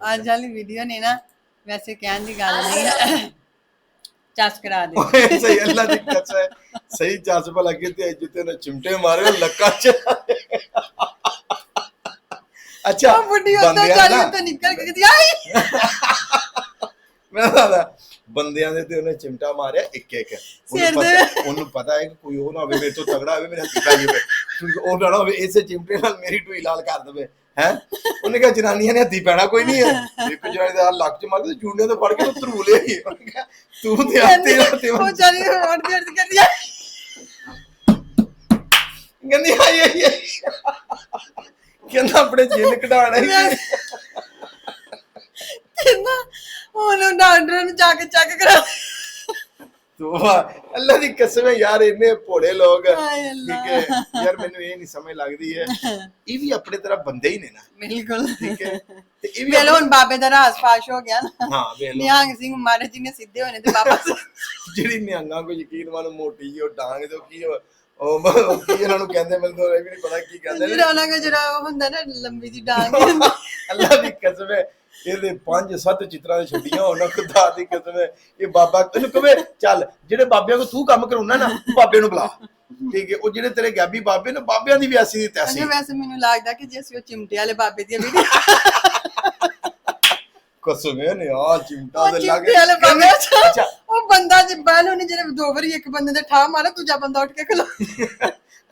ਅੱਜ ਵਾਲੀ ਵੀਡੀਓ ਨੇ ਨਾ ਵੈਸੇ ਕਹਿਣ ਦੀ ਗੱਲ ਨਹੀਂ। ਹੈ ਚੱਸ ਕਰਾ ਦੇ। ਸਹੀ ਅੱਲਾ ਦੀ ਕਸਮ ਹੈ। ਸਹੀ ਜਜ਼ਬਾ ਲੱਗੇ ਤੇ ਜਿੱਤੇ ਨੇ ਚਿਮਟੇ ਮਾਰੇ ਲੱਕਾ ਚ। ਅੱਛਾ ਉਹ ਬੁੱਢੀ ਉੱਤੇ ਬੰਦਿਆਂ ਨਾ- ਉੱਤੇ ਨਿਕਲ ਕੇ ਕਹਿੰਦੀ ਆਈ! ਮੈਂ ਦੱਸਦਾ ਬੰਦਿਆਂ ਦੇ ਤੇ ਉਹਨੇ ਚਿਮਟਾ ਮਾਰਿਆ ਇੱਕ ਇੱਕ ਉਹਨੂੰ ਸਿਰ ਦੇ। ਪਤਾ- ਉਹਨੂੰ ਪਤਾ ਹੈ ਕਿ ਕੋਈ ਉਹ ਨਾ ਹੋਵੇ ਮੇਰੇ ਤੋਂ ਤਗੜਾ ਹੋਵੇ ਮੇਰੇ ਹੱਥੀ ਪੈ ਜਾਵੇ ਕਿਉਂਕਿ ਉਹ ਨਾ ਹੋਵੇ ਇਸੇ ਚਿਮਟੇ ਨਾਲ ਮੇਰੀ ਟੂਈ ਲਾਲ ਕਰ ਦੇਵੇ ਹੈ? ਉਹਨੇ ਕਿਹਾ ਜਨਾਨੀਆਂ ਨੇ ਹੱਥੀ ਪੈਣਾ ਕੋਈ ਨਹੀਂ ਹੈ। ਇੱਕ ਜਨਾਨੀ ਦਾ ਲੱਕ ਚ ਮਾਰ ਕੇ ਜੂੰਡੇ ਤੋਂ ਫੜ ਕੇ ਉਹ ਧਰੂ ਲਿਆ ਹੀ ਉਹਨੇ ਕਿਹਾ ਤੂੰ ਤੇ ਆ ਤੇਰਾ ਤੇ ਉਹ ਜਾਲੀ ਹੜਦੀ ਹੜਦੀ ਕਹਿੰਦੀ ਆਈ! ਕਹਿੰਦੀ ਆਈ ਆਈ ਆਈ। ਕਹਿੰਦਾ ਆਪਣੇ ਜਿੰਨ ਕਢਾਣਾ ਕਹਿੰਦਾ ਉਹਨੂੰ ਡਾਕਟਰ ਨੂੰ ਜਾ ਕੇ ਚੈੱਕ ਕਰਾ ਤੂੰ ਅੱਲਾ ਦੀ ਕਸਮ ਹੈ ਯਾਰ ਇੰਨੇ ਭੋਲੇ ਲੋਕ। ਹਾਏ ਅੱਲਾ। ਠੀਕ ਹੈ ਯਾਰ ਮੈਨੂੰ ਇਹ ਨਹੀਂ ਸਮਝ ਲੱਗਦੀ ਹੈ। ਇਹ ਵੀ ਆਪਣੇ ਤਰ੍ਹਾਂ ਬੰਦੇ ਹੀ ਨੇ ਨਾ। ਬਿਲਕੁਲ। ਠੀਕ ਹੈ ਤੇ ਇਹ ਵੀ ਵੇਲੋ ਹੁਣ ਬਾਬੇ ਦਾ ਰਾਸ ਫਾਸ਼ ਹੋ ਗਿਆ ਨਾ। ਹਾਂ ਵੇਖ ਲਓ। ਨਿਹੰਗ ਸਿੰਘ ਮਹਾਰਾਜ ਜੀ ਨੇ ਸਿੱਧੇ ਹੋਣੇ ਤੇ ਬਾਬਾ ਜਿਹੜੀ ਨਿਹੰਗਾਂ ਕੋ ਯਕੀਨ ਮਾਨੂੰ ਮੋਟੀ ਜਿਹੀ ਉਹ ਡਾਂਗ ਤੇ ਉਹ ਕੀ ਉਹ ਉਹ ਮ- ਉਹ ਕੀ ਇਹਨਾਂ ਨੂੰ ਕਹਿੰਦੇ ਮੈਨੂੰ ਤਾਂ ਇਹ ਵੀ ਨਹੀਂ ਪਤਾ ਕੀ ਕਹਿੰਦੇ ਨੇ। ਜਿਹੜਾ ਉਹਨਾਂ ਦਾ ਜਿਹੜਾ ਉਹ ਹੁੰਦਾ ਨਾ ਲੰਬੀ ਜੀ ਡਾਂਗ ਹੁੰਦੀ। ਅੱਲਾ ਦੀ ਕਸਮ ਹੈ ਇਹਦੇ ਪੰਜ ਸੱਤ ਚਿੱਤਰਾਂ ਦੇ ਛੱਡੀਆਂ ਉਹਨਾਂ ਖੁਦਾ ਦੀ ਕਸਮ ਹੈ। ਇਹ ਬਾਬਾ ਤੈਨੂੰ ਕਵੇ ਚੱਲ ਜਿਹੜੇ ਬਾਬਿਆਂ ਕੋ ਤੂੰ ਕੰਮ ਕਰਾਉਣਾ ਨਾ ਬਾਬੇ ਨੂੰ ਬੁਲਾ। ਠੀਕ ਹੈ ਉਹ ਜਿਹੜੇ ਤੇਰੇ ਗੈਬੀ ਬਾਬੇ ਨੇ ਬਾਬਿਆਂ ਦੀ ਵੀ ਐਸੀ ਦੀ ਤੈਸੀ। ਵੈਸੇ ਮੈਨੂੰ ਲੱਗਦਾ ਕਿ ਜੇ ਅਸੀਂ ਉਹ ਚਿਮਟੇ ਵਾਲੇ ਬਾਬੇ ਦੀ ਵੀਡੀਓ ਕਸਮ ਨੇ ਆ ਚਿਮਟਾ ਉਹ ਦੇ ਵਾਲੇ ਬਾਬੇ ਅੱਛਾ। ਉਹ ਬੰਦਾ ਜੇ ਬੈਲ ਉਹਨੇ ਜਿਹੜੇ ਦੋ ਵਾਰੀ ਇੱਕ ਬੰਦੇ ਦੇ ਠਾ ਮਾਰਾ ਦੂਜਾ ਬੰਦਾ ਉੱਠ ਕੇ ਖਲੋ।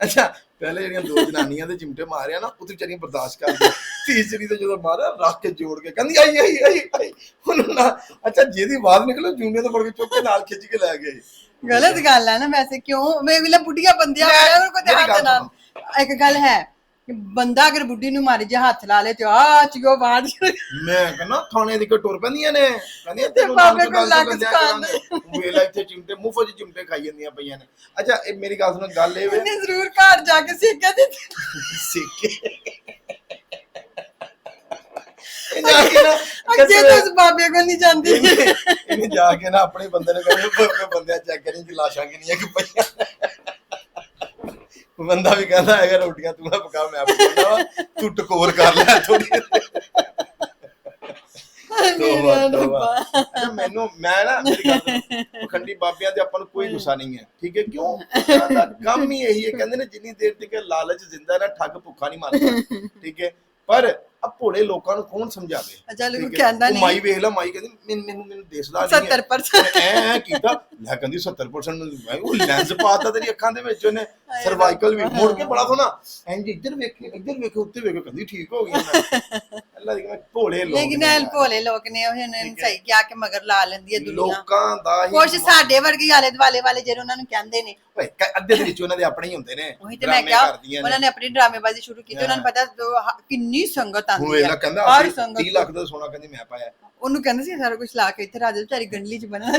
ਅੱਛਾ ਪਹਿਲੇ ਜਿਹੜੀਆਂ ਦੋ ਜਨਾਨੀਆਂ ਦੇ ਚਿਮਟੇ ਮਾਰਿਆ ਨਾ ਉਹ ਤੇ ਵਿਚਾਰੀਆਂ ਬਰਦਾਸ਼ਤ ਕਰ ਗਈਆਂ। ਤੀਸਰੀ ਤੇ ਜਦੋਂ ਮਾਰਿਆ ਰੱਖ ਕੇ ਜੋੜ ਕੇ ਕਹਿੰਦੀ ਆਈ ਆਈ ਆਈ ਆਈ। ਹੁਣ ਨਾ ਅੱਛਾ ਜਿਹਦੀ ਆਵਾਜ਼ ਨਿਕਲੋ ਜੂਨੇ ਤੋਂ ਫੜ ਕੇ ਚੁੱਕ ਕੇ ਨਾਲ ਖਿੱਚ ਕੇ ਲੈ ਗਏ। ਗਲਤ ਗੱਲ ਹੈ ਨਾ ਵੈਸੇ ਕਿਉਂ? ਵੇ ਵੇਲੇ ਬੁੱਢੀਆਂ ਬੰਦਿਆਂ ਮੈਂ- ਹੋਇਆ ਕੋਈ ਹੱਥ ਨਾਲ ਇੱਕ ਗੱਲ ਹੈ ਬੰਦਾ ਅਗਰ ਬੁੱਢੀ ਨੂੰ ਮਾਰੇ ਜੇ ਹੱਥ ਲਾ ਲੇ ਤੇ ਆ ਚਿਓ ਬਾੜ ਮੈਂ ਕਹਿੰਦਾ ਥਾਣੇ ਦੀ ਕੋ ਟੁਰ ਪੈਂਦੀਆਂ ਨੇ। ਕਹਿੰਦੀਆਂ ਤੇ ਬਾਬੇ ਕੋਲ ਲੱਗ ਸਿਖਾਉਂਦੇ। ਵੇਲਾ ਇੱਥੇ ਚਿਮਟੇ ਮੁਫਤ ਚ ਚਿਮਟੇ ਖਾਈ ਜਾਂਦੀਆਂ ਪਈਆਂ ਨੇ। ਅੱਛਾ ਇਹ ਮੇਰੀ ਗੱਲ ਸੁਣ ਗੱਲ ਇਹ ਵੇ ਇਹਨੇ ਜ਼ਰੂਰ ਘਰ ਜਾ ਕੇ ਸਿੱਕੇ ਇਹ ਜਾ ਕੇ ਨਾ ਅੱਗੇ ਤੋਂ ਉਸ ਬਾਬੇ ਕੋਲ ਨਹੀਂ ਜਾਂਦੀ। ਇਹਨੇ ਜਾ ਕੇ ਨਾ ਆਪਣੇ ਬੰਦੇ ਨੂੰ ਕਹਿੰਦੇ ਬੰਦਿਆਂ ਚੈੱਕ ਕਰੀ ਕਿ ਲਾਸ਼ਾਂ ਕਿੰਨੀਆਂ ਕਿ ਪਈਆਂ ਬੰਦਾ ਵੀ ਕਹਿੰਦਾ ਹੈਗਾ ਰੋਟੀਆਂ ਤੂੰ ਨਾ ਪਕਾ ਮੈਂ ਪਕਾਉਂਦਾ ਵਾ। ਤੂੰ ਟਕੋਰ ਕਰ ਲੈ ਥੋੜੀ ਮੈਨੂੰ ਮੈਂ ਨਾ ਮੇਰੀ ਗੱਲ ਪਖੰਡੀ ਬਾਬਿਆਂ ਤੇ ਆਪਾਂ ਨੂੰ ਕੋਈ ਗੁੱਸਾ ਨਹੀਂ ਹੈ ਠੀਕ ਹੈ? ਕਿਉਂ? ਕੰਮ ਹੀ ਇਹੀ ਹੈ ਕਹਿੰਦੇ ਨੇ ਜਿੰਨੀ ਦੇਰ ਤੱਕ ਲਾਲਚ ਜ਼ਿੰਦਾ ਨਾ ਠੱਗ ਭੁੱਖਾ ਨਹੀਂ ਮਰਦਾ ਠੀਕ ਹੈ? ਪਰ ਭੋਲੇ ਲੋਕਾਂ ਨੂੰ ਕੌਣ ਸਮਝਾਵੇ? ਅੱਛਾ, ਲੋਕ? ਕਹਿੰਦਾ ਨਹੀਂ। ਮਾਈ ਵੇਖ ਲਾ ਮਾਈ ਕਹਿੰਦੀ ਮੈਨੂੰ ਮੈਨੂੰ ਦੇਸਦਾ ਨਹੀਂ 70% ਐ ਕੀਤਾ। ਲੈ ਕਹਿੰਦੀ 70% ਉਹ ਲੈਂਸ ਪਾਤਾ ਤੇਰੀ ਅੱਖਾਂ ਦੇ ਵਿੱਚ ਉਹਨੇ। ਸਰਵਾਈਕਲ ਵੀ। ਮੁੜ ਕੇ ਬੜਾ ਸੋਨਾ ਇੰਜ ਇੱਧਰ ਵੇਖੇ ਇੱਧਰ ਵੇਖੇ ਉੱਤੇ ਵੇਖੇ ਕਹਿੰਦੀ ਠੀਕ ਹੋ ਗਈ ਮੈਂ ਅੱਲਾ ਦੀ ਮੈਂ ਭੋਲੇ ਲੋਕ ਲੇਕਿਨ ਨੇ ਇਹ। ਭੋਲੇ ਲੋਕ ਨੇ ਉਹ ਇਹਨਾਂ ਨੂੰ ਸਹੀ ਕਿਹਾ ਕਿ ਮਗਰ ਲਾ ਲੈਂਦੀ ਹੈ ਦੁਨੀਆ। ਲੋਕਾਂ ਦਾ ਹੀ ਕੁਛ ਸਾਡੇ ਵਰਗੇ ਆਲੇ ਦੁਆਲੇ ਵਾਲੇ ਜਿਹੜੇ ਉਹਨਾਂ ਨੂੰ ਕਹਿੰਦੇ ਨੇ। ਓਏ, ਕ- ਅੱਧੇ ਦੇ ਵਿੱਚ ਉਹਨਾਂ ਦੇ ਆਪਣੇ ਹੀ ਹੁੰਦੇ ਨੇ ਉਹੀ ਤੇ ਮੈਂ ਡਰਾਮੇ ਕਿਹਾ ਕਰਦੀਆਂ ਉਹਨਾਂ ਨੇ ਆਪਣੀ ਡਰਾਮੇਬਾਜ਼ੀ ਸ਼ੁਰੂ ਕੀਤੀ ਉਹਨਾਂ ਨੂੰ ਪਤਾ ਹ- ਕਿੰਨੀ ਸੰਗਤ ਆਂਦੀ ਹੋਏ ਹੈ। ਨਾ ਕਹਿੰਦਾ ਹਰ ਅਸੀਂ ਸੰਗਤ 30 ਲੱਖ ਦਾ ਸੋਨਾ ਕਹਿੰਦੀ ਮੈਂ ਪਾਇਆ। ਉਹਨੂੰ ਕਹਿੰਦੇ ਸੀ ਸਾਰਾ ਕੁਝ ਲਾ ਕੇ ਇੱਥੇ ਰਾਜੇ ਵਿਚਾਰੀ ਗੰਡਲੀ ਚ ਬਣਾ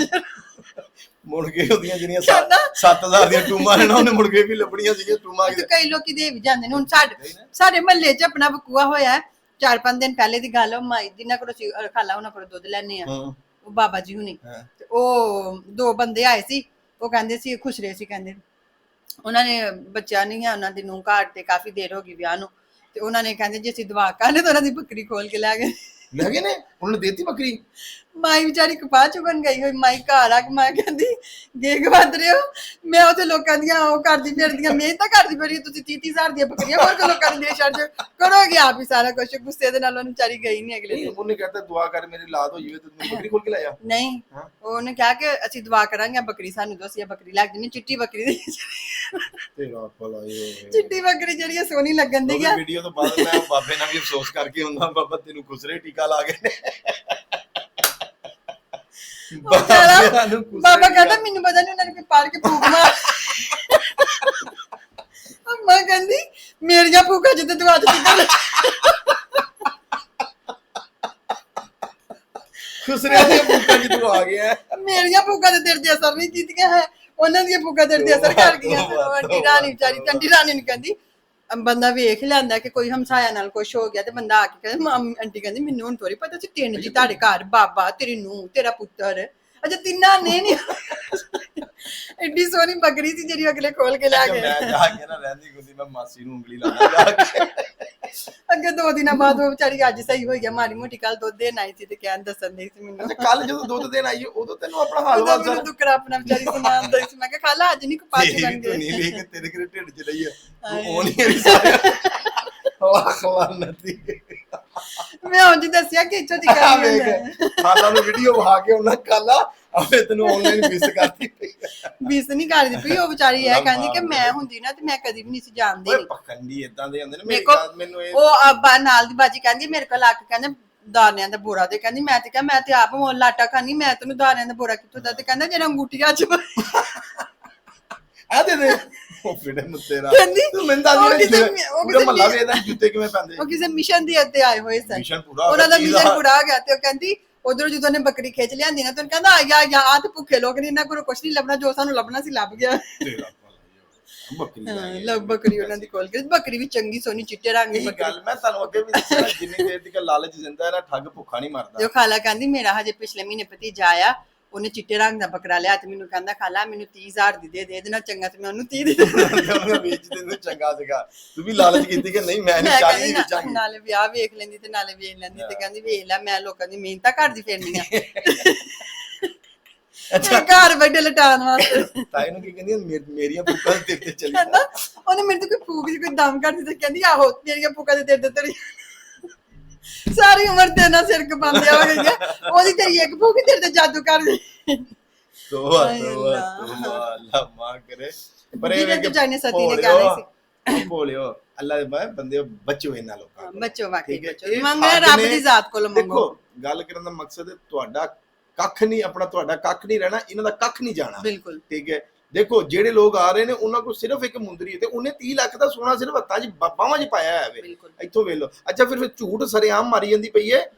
ਮੁੜ ਕੇ ਉਹਦੀਆਂ ਜਿਹੜੀਆਂ ਕਹਿੰਦਾ। 7000 ਦੀਆਂ ਟੂਮਾਂ ਨੇ ਨਾ ਉਹਨੇ ਮੁੜ ਕੇ ਵੀ ਲੱਭਣੀਆਂ ਸੀਗੀਆਂ ਟੂਮਾਂ ਤੇ ਕਈ ਲੋਕੀ ਦੇ ਵੀ ਜਾਂਦੇ ਨੇ ਹੁਣ ਸਾਡੇ ਸਾਡੇ ਮਹੱਲੇ 'ਚ ਆਪਣਾ ਬਕੂਆ ਹੋਇਆ ਹੈ। ਚਾਰ ਪੰਜ ਦਿਨ ਪਹਿਲੇ ਦੀ ਗੱਲ ਹੈ, ਉਹ ਮਾਈ ਜਿੰਨਾ ਕੋਲ ਅਸੀਂ ਅਹ ਖਾਲਾ ਉਹਨਾਂ ਕੋਲ ਦੁੱਧ ਲੈਣੇ ਆ ਹਾਂ। ਉਹ ਬਾਬਾ ਜੀ ਹੁਣੀ। ਹਾਂ। ਤੇ ਉਹ ਦੋ ਬੰਦੇ ਆਏ ਸੀ ਉਹ ਕਹਿੰਦੇ ਸੀ ਖੁਸ਼ਰੇ ਸੀ ਕਹਿੰਦੇ ਉਹਨਾਂ ਨੇ ਬੱਚਾ ਨਹੀਂ ਹੈ ਉਹਨਾਂ ਦੀ ਨੂੰ ਘਾਟ ਤੇ ਕਾਫੀ ਦੇਰ ਹੋ ਗਈ ਵਿਆਹ ਨੂੰ। ਤੇ ਉਹਨਾਂ ਨੇ ਕਹਿੰਦੇ ਜੇ ਅਸੀਂ ਦਵਾ ਕਰਨੇ ਤਾਂ ਉਹਨਾਂ ਦੀ ਬੱਕਰੀ ਖੋਲ ਕੇ ਲੈ ਗਏ। ਲੈ ਗਏ ਨੇ? ਉਹਨਾਂ ਦੇਤੀ ਬੱਕਰੀ? ਮਾਈ ਵਿਚਾਰੀ ਕਪਾਹ ਚੁਗਣ ਗਈ ਹੋਈ ਮਾਈ ਘਰ ਆ ਕੇ ਮਾਂ ਕਹਿੰਦੀ ਗੇਗ ਵੱਧ ਰਹੇ ਹੋ। ਮੈਂ ਉਹਦੇ ਲੋਕਾਂ ਦੀਆਂ ਉਹ ਕਰਦੀ ਫਿਰਦੀਆਂ ਮੈਂ ਤਾਂ ਕਰਦੀ ਫਿਰੀ ਤੁਸੀਂ 30 ਹਜ਼ਾਰ ਦੀਆਂ ਬੱਕਰੀਆਂ ਹੋਰ ਕੋ ਲੋਕਾਂ ਦੇ ਛੱਡ ਦਿਓ। ਕਰੋਗੇ ਆਪ ਹੀ ਸਾਰਾ ਕੁਝ ਗੁੱਸੇ ਦੇ ਨਾਲ ਉਹਨੂੰ ਵਿਚਾਰੀ ਗਈ ਨਹੀਂ ਅਗਲੇ ਦਿਨ। ਉਹਨੇ ਕਹਿੰਦਾ ਦੁਆ ਕਰ ਮੇਰੀ ਲਾਦ ਹੋ ਜਾਵੇ ਤੇ ਤੂੰ ਬੱਕਰੀ ਖੋਲ ਕੇ ਲੈ ਜਾ ਨਹੀਂ। ਉਹਨੇ ਕਿਹਾ ਕਿ ਅਸੀਂ ਦੁਆ ਕਰਾਂਗੇ ਬੱਕਰੀ ਸਾਨੂੰ ਦੋ ਅਸੀਂ ਬੱਕਰੀ ਲੱਗ ਜਣੀ ਚਿੱਟੀ ਬੱਕਰੀ ਦੀ। ਤੇਰਾ ਭਲਾ ਏ ਚਿੱਟੀ ਬੱਕਰੀ ਜਿਹੜੀ ਸੋਹਣੀ ਲੱਗਣ ਦੀ ਆ। ਵੀਡੀਓ ਤੋਂ ਬਾਅਦ ਮੈਂ ਬਾਬੇ ਨਾਲ ਵੀ ਅਫਸੋਸ ਕਰਕੇ ਹੁੰਦਾ ਬਾਬਾ ਤੈਨੂੰ ਖੁਸਰੇ ਟੀਕਾ ਲਾ ਗਏ ਨੂੰ ਬਾਬਾ ਟੀਕਾ- ਕਹਿੰਦਾ ਮੈਨੂੰ ਪਤਾ ਨਹੀਂ ਉਹਨਾਂ ਨੇ ਕੋਈ ਪਾੜ ਕੇ ਫੂਕ ਮਾਰ ਅੰਮਾ ਕਹਿੰਦੀ ਮੇਰੀਆਂ ਫੂਕਾਂ ਜਿੱਤੇ ਤੂੰ ਖੁਸਰੇ ਆ ਗਿਆ। ਮੇਰੀਆਂ ਫੂਕਾਂ ਤੇਰੇ ਤੇ ਅਸਰ ਨਹੀਂ ਕੀਤੀਆਂ ਹੈ। ਉਹਨਾਂ ਦੀਆਂ ਫੂਕਾਂ ਤੇਰੇ ਤੇ ਅਸਰ ਕਰ ਗਈਆਂ। ਤੇ ਉਹ ਆਂਟੀ ਰਾਣੀ ਵਿਚਾਰੀ ਟੰਡੀ ਰਾਣੀ ਨੂੰ ਕਹਿੰਦੀ ਬੰਦਾ ਵੇਖ ਲੈਂਦਾ ਕਿ ਕੋਈ ਹਮਸਾਇਆ ਨਾਲ ਕੁਝ ਹੋ ਗਿਆ ਤੇ ਬੰਦਾ ਆ ਕੇ ਕਹਿੰਦਾ ਮਾਮ ਆਂਟੀ ਕਹਿੰਦੀ ਮੈਨੂੰ ਹੁਣ ਥੋੜੀ ਪਤਾ ਸੀ ਤਿੰਨ ਜੀ ਤੁਹਾਡੇ ਘਰ ਬਾਬਾ ਤੇਰੀ ਨੂੰ ਤੇਰਾ ਪੁੱਤਰ ਅਜੇ ਤਿੰਨਾਂ ਨੇ ਨਹੀਂ ਐਡੀ ਸੋਹਣੀ ਬੱਕਰੀ ਸੀ ਜਿਹੜੀ ਅਗਲੇ ਖੋਲ ਕੇ ਲੈ ਮੈਂ ਗਏ। ਜਾ ਕੇ ਨਾ ਰਹਿੰਦੀ ਗੁੰਦੀ ਮੈਂ ਮਾਸੀ ਨੂੰ ਉਂਗਲੀ ਲਾਉਂਦਾ ਜਾ ਕੇ। ਅੱਗੇ ਦੋ ਦਿਨਾਂ ਬਾਅਦ ਉਹ ਵਿਚਾਰੀ ਅੱਜ ਸਹੀ ਹੋਈ ਗਿਆ ਮਾੜੀ ਮੋਟੀ ਕੱਲ ਦੁੱਧ ਦੇਣ ਆਈ ਸੀ ਤੇ ਕਹਿਣ ਦੱਸਣ ਨਹੀਂ ਸੀ ਮੈਨੂੰ। ਕੱਲ ਜਦੋਂ ਦੁੱਧ ਦੇਣ ਆਈ ਉਦੋਂ ਤੈਨੂੰ ਆਪਣਾ ਹਾਲ ਵਾਸਾ ਮੈਨੂੰ ਦੁੱਕਰਾ ਆਪਣਾ ਵਿਚਾਰੀ ਸੁਣਾਉਂਦਾ ਸੀ ਮੈਂ ਕਿਹਾ ਖਾਲਾ ਅੱਜ ਨਹੀਂ ਬਣ ਤੂੰ ਨਹੀਂ ਲੈ ਕੇ ਤੇਰੇ ਕਿਹੜੇ ਢਿੱਡ 'ਚ ਰਹੀ ਆ। ਉਹ ਨਹੀਂ ਰਹੀ ਸਾਰਿਆ ਹਵਾ ਖਵਾਨਤੀ ਮੈਂ ਉਂਝ ਦੱਸਿਆ ਕਿ ਇੱਥੋਂ ਦੀ ਆ ਵੇਖ ਖਾਲਾ ਨੂੰ ਵੀਡੀਓ ਵਹਾ ਕੇ ਉਹਨਾਂ ਕਾਲਾ ਆਪੇ ਤੈਨੂੰ ਆਨਲਾਈਨ ਮਿਸ ਕਰਤੀ ਪਈ ਬੀਸ ਨਹੀਂ ਕਰਦੀ ਪਈ ਉਹ ਵਿਚਾਰੀ ਇਹ ਕਹਿੰਦੀ ਕਿ ਮੈਂ ਹੁੰਦੀ ਨਾ ਤੇ ਮੈਂ ਕਦੀ ਵੀ ਨਹੀਂ ਸੀ ਜਾਣਦੀ। ਓਏ ਪਖੰਡੀ ਇਦਾਂ ਦੇ ਹੁੰਦੇ ਨੇ ਮੇਰੇ ਮੇਰੀ ਕੋਲ ਗੱਲ ਮੈਨੂੰ ਇਹ ਉਹ ਅੱਬਾ ਨਾਲ ਦੀ ਬਾਜੀ ਕਹਿੰਦੀ ਮੇਰੇ ਕੋਲ ਆ ਕੇ ਕਹਿੰਦੇ ਦਾਰਿਆਂ ਦਾ ਬੋਰਾ ਤੇ ਕਹਿੰਦੀ ਮੈਂ ਤੇ ਕਿਹਾ ਮੈਂ ਤੇ ਆਪ ਮੁੱਲ ਆਟਾ ਖਾਣੀ ਮੈਂ ਤੈਨੂੰ ਦਾਰਿਆਂ ਦਾ ਬੋਰਾ ਕਿੱਥੋਂ ਦਾ ਤੇ ਕਹਿੰਦਾ ਜਿਹੜਾ ਅੰਗੂਠੀਆਂ ਚ। ਆ ਦੇ ਦੇ। ਉਹ ਫਿੜੇ ਮੁੱਤੇਰਾ। ਕਹਿੰਦੀ, ਤੂੰ ਮੈਨੂੰ ਦੱਸ ਉਹ ਦੇ ਕਿਸੇ- ਉਹ ਪੂਰਾ ਕਿਸੇ ਮਹੱਲਾ ਮਿ- ਵੇਦਾ ਜੁੱਤੇ ਕਿਵੇਂ ਪੈਂਦੇ? ਉਹ ਕਿਸੇ ਮਿਸ਼ਨ ਦੀ ਉੱਤੇ ਆਏ ਹੋਏ ਸਨ। ਮਿਸ਼ਨ ਪੂਰਾ ਹੋ ਉਹਨਾਂ ਦਾ ਗਿਆ, ਮਿਸ਼ਨ ਚੀਜ਼ ਪੂਰਾ ਹੋ ਗਿਆ ਤੇ ਉਹ ਕਹਿੰਦੀ ਉਧਰੋਂ ਜਦੋਂ ਨੇ ਬੱਕਰੀ ਖਿੱਚ ਲਿਆਂਦੀ ਨਾ ਤੇ ਉਹਨੇ ਕਹਿੰਦਾ ਆ ਯਾ ਆ ਤੇ ਭੁੱਖੇ ਲੋਕ ਨੇ ਇਹਨਾਂ ਕੋਲ ਕੁਝ ਨਹੀਂ ਲੱਭਣਾ ਜੋ ਸਾਨੂੰ ਲੱਭਣਾ ਸੀ ਲੱਭ ਗਿਆ। ਤੇਰਾ। ਬੱਕਰੀ ਉਹਨਾਂ ਦੀ ਕੋਲ ਗਈ। ਬੱਕਰੀ ਵੀ ਚੰਗੀ ਸੋਹਣੀ ਚਿੱਟੇ ਰੰਗ ਦੀ ਬੱਕਰੀ। ਗੱਲ ਮੈਂ ਤੁਹਾਨੂੰ ਅੱਗੇ ਵੀ ਦੱਸਿਆ ਜਿੰਨੀ ਦੇਰ ਤੱਕ ਲਾਲਚ ਜ਼ਿੰਦਾ ਹੈ ਨਾ ਠੱਗ ਭੁੱਖਾ ਨਹੀਂ ਮਰਦਾ। ਜੋ ਖਾਲਾ ਕਹਿੰਦੀ ਮੇਰਾ ਹਜੇ ਪਿਛਲੇ ਮਹੀਨੇ ਭਤੀਜਾ ਆਇਆ। ਉਹਨੇ ਚਿੱਟੇ ਰੰਗ ਦਾ ਬੱਕਰਾ ਲਿਆ ਤੇ ਮੈਨੂੰ ਕਹਿੰਦਾ ਖਾਲਾ ਮੈਨੂੰ 30000 ਦੀ ਦੇ ਦੇ ਇਹਦੇ ਨਾਲ ਚੰਗਾ ਤੇ ਮੈਂ ਉਹਨੂੰ 30 ਦੀ ਦੇ ਦਿੰਦਾ। ਉਹਨੇ ਵੇਚ ਦੇ ਨੂੰ ਚੰਗਾ ਸੀਗਾ। ਤੂੰ ਵੀ ਲਾਲਚ ਕੀਤੀ ਕਿ ਨਹੀਂ ਮੈਂ ਨਹੀਂ ਮੈਂ 40 ਕਹਿੰਦੀ ਦੀ ਵੇਚਾਂਗੀ ਨਾਲੇ ਵਿਆਹ ਵੇਖ ਲੈਂਦੀ ਤੇ ਨਾਲੇ ਵੇਚ ਲੈਂਦੀ ਤੇ ਕਹਿੰਦੀ ਵੇਖ ਲੈ ਮੈਂ ਲੋਕਾਂ ਦੀ ਮਿਹਨਤਾਂ ਕਰਦੀ ਫਿਰਨੀ ਆ। ਅੱਛਾ। ਘਰ ਬੈਠੇ ਲਟਾਉਣ ਵਾਸਤੇ। ਤਾਈ ਨੂੰ ਕੀ ਕਹਿੰਦੀ ਮੇਰ- ਮੇਰੀਆਂ ਬੁੱਕਾਂ ਤੇਰੇ ਤੇ ਚਲੀ ਉਹਨੇ ਮੈਨੂੰ ਤਾਂ ਕੋਈ ਫੂਕ ਜੀ ਕੋਈ ਦਮ ਕਰਦੀ ਤੇ ਕਹਿੰਦੀ ਆਹੋ ਤੇਰੀਆਂ ਫੂਕਾਂ ਦੇ ਤੇ ਤੇਰੀ ਸਾਰੀ ਉਮਰ ਤੇ ਨਾ ਸਿਰ ਕਪਾਉਂਦੇ ਆ ਗਈਆਂ ਉਹਦੀ ਤੇਰੀ ਇੱਕ ਫੂਕ ਤੇਰੇ ਤੇ ਜਾਦੂ ਕਰ ਗਈ ਤੋਬਾ ਤੋਬਾ ਅੱਲਾ। ਤੋਬਾ ਅੱਲਾ ਮਾਂ ਕਰੇ। ਜਿਹਨੇ ਤੂੰ ਜਾਣੇ ਸਤੀ ਨੇ ਕਹਿਣਾ ਸੀ। ਬੋਲਿਓ ਅੱਲਾ ਦੇ ਬਾਏ ਬੰਦੇ ਬਚੋ ਇਹਨਾਂ ਲੋਕਾਂ। ਬੱਚੋ ਵਾਕਈ ਠੀਕ ਹੈ, ਬੱਚੋ। ਇਹ ਮੰਗਣਾ ਹੱਦ ਰੱਬ ਦੀ ਜ਼ਾਤ ਕੋਲੋਂ ਮੰਗੋ। ਦੇਖੋ ਗੱਲ ਕਰਨ ਦਾ ਮਕਸਦ ਹੈ ਤੁਹਾਡਾ ਕੱਖ ਨਹੀਂ ਆਪਣਾ ਤੁਹਾਡਾ ਕੱਖ ਨਹੀਂ ਰਹਿਣਾ ਇਹਨਾਂ ਦਾ ਕੱਖ ਨਹੀਂ ਜਾਣਾ। ਬਿਲਕੁਲ। ਠੀਕ ਹੈ ਦੇਖੋ ਜਿਹੜੇ ਲੋਕ ਆ ਰਹੇ ਨੇ ਉਹਨਾਂ ਕੋਲ ਸਿਰਫ ਇੱਕ ਮੁੰਦਰੀ ਹੈ ਤੇ ਉਹਨੇ 30 ਲੱਖ ਦਾ ਸੋਨਾ ਸਿਰਫ ਹੱਥਾਂ 'ਚ ਬਾਹਾਂ 'ਚ ਪਾਇਆ ਹੈ ਵੇ। ਇੱਥੋਂ ਵੇਖ ਲਓ। ਅੱਛਾ ਫਿਰ ਫਿਰ ਝੂਠ ਸਰੇਆਮ ਮਾਰੀ ਜਾਂਦੀ ਪਈ ਹੈ।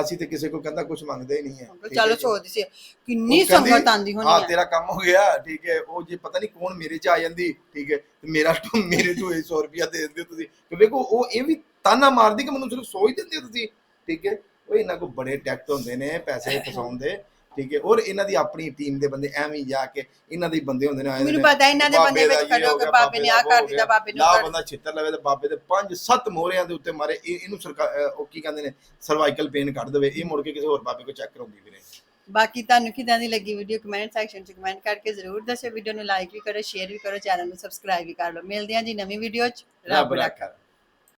ਅਸੀਂ ਤੇ ਕਿਸੇ ਕੋ ਕਹਿੰਦਾ ਕੁਝ ਮੰਗਦੇ ਹੀ ਨਹੀਂ ਹੈ। ਚਲੋ। ਸੋਚਦੀ ਸੀ। ਕਿੰਨੀ ਸੰਗਤ ਆਂਦੀ ਹੋਣੀ ਹਾਂ ਤੇਰਾ ਕੰਮ ਹੋ ਗਿਆ ਠੀਕ ਹੈ। ਉਹ ਜੇ ਪਤਾ ਨਹੀਂ ਕੌਣ ਮੇਰੇ 'ਚ ਆ ਜਾਂਦੀ ਠੀਕ ਹੈ। ਤੇ ਮੇਰਾ ਤੋਂ ਮੇਰੇ ਤੋਂ 100 ਰੁਪਿਆ ਦੇ ਦਿੰਦੇ ਤੁਸੀਂ। ਤੇ ਵੇਖੋ ਉਹ ਇਹ ਵੀ ਤਾਨਾ ਮਾਰਦੀ ਕਿ ਮੈਨੂੰ ਸਿਰਫ ਸੋਚ ਦਿੰਦੇ ਹੋ ਤੁਸੀਂ ਠੀਕ ਹੈ। ਉਹ ਇਹਨਾਂ ਕੋ ਬੜੇ ਟੈਕਟ ਹੁੰਦੇ ਨੇ ਪੈਸੇ ਫਸਾਉਣ ਦੇ ਠੀਕ ਹੈ ਔਰ ਇਹਨਾਂ ਦੀ ਆਪਣੀ ਟੀਮ ਦੇ ਬੰਦੇ ਐਵੇਂ ਜਾ ਕੇ ਇਹਨਾਂ ਦੇ ਬੰਦੇ ਹੁੰਦੇ ਨੇ ਆਏ ਮੈਨੂੰ ਪਤਾ ਇਹਨਾਂ ਦੇ ਬੰਦੇ ਵਿੱਚ ਖੜੇ ਕੇ ਬਾਬੇ ਨੇ ਦਾ ਕਰ ਦਿੱਤਾ। ਬਾਬੇ ਨੇ ਲਾ ਬੰਦਾ ਛਿੱਤਰ ਲਵੇ ਤੇ ਬਾਬੇ ਦੇ ਪੰਜ ਸੱਤ ਮੋਹਰਿਆਂ ਦੇ ਉੱਤੇ ਮਾਰੇ ਇਹ ਇਹਨੂੰ ਸਰਕਾਰ ਉਹ ਕੀ ਕਹਿੰਦੇ ਨੇ ਸਰਵਾਈਕਲ ਪੇਨ ਕੱਢ ਦੇਵੇ। ਇਹ ਮੁੜ ਕੇ ਕਿਸੇ ਹੋਰ ਬਾਬੇ ਕੋ ਚੈੱਕ ਕਰਾਉਂਦੀ ਵੀਰੇ ਬਾਕੀ ਤੁਹਾਨੂੰ ਕਿਦਾਂ ਦੀ ਲੱਗੀ ਵੀਡੀਓ ਕਮੈਂਟ ਸੈਕਸ਼ਨ 'ਚ ਕਮੈਂਟ ਕਰਕੇ ਜ਼ਰੂਰ ਦੱਸਿਓ। ਵੀਡੀਓ ਨੂੰ ਲਾਈਕ ਵੀ ਕਰੋ ਸ਼ੇਅਰ ਵੀ ਕਰੋ ਚੈਨਲ ਨੂੰ ਸਬਸਕ੍ਰਾਈਬ ਵੀ ਕਰ ਲਓ। ਮਿਲਦੇ ਹਾਂ ਜੀ ਨਵੀਂ ਵੀਡੀਓ 'ਚ। ਰੱਬ ਰੱਖਾ।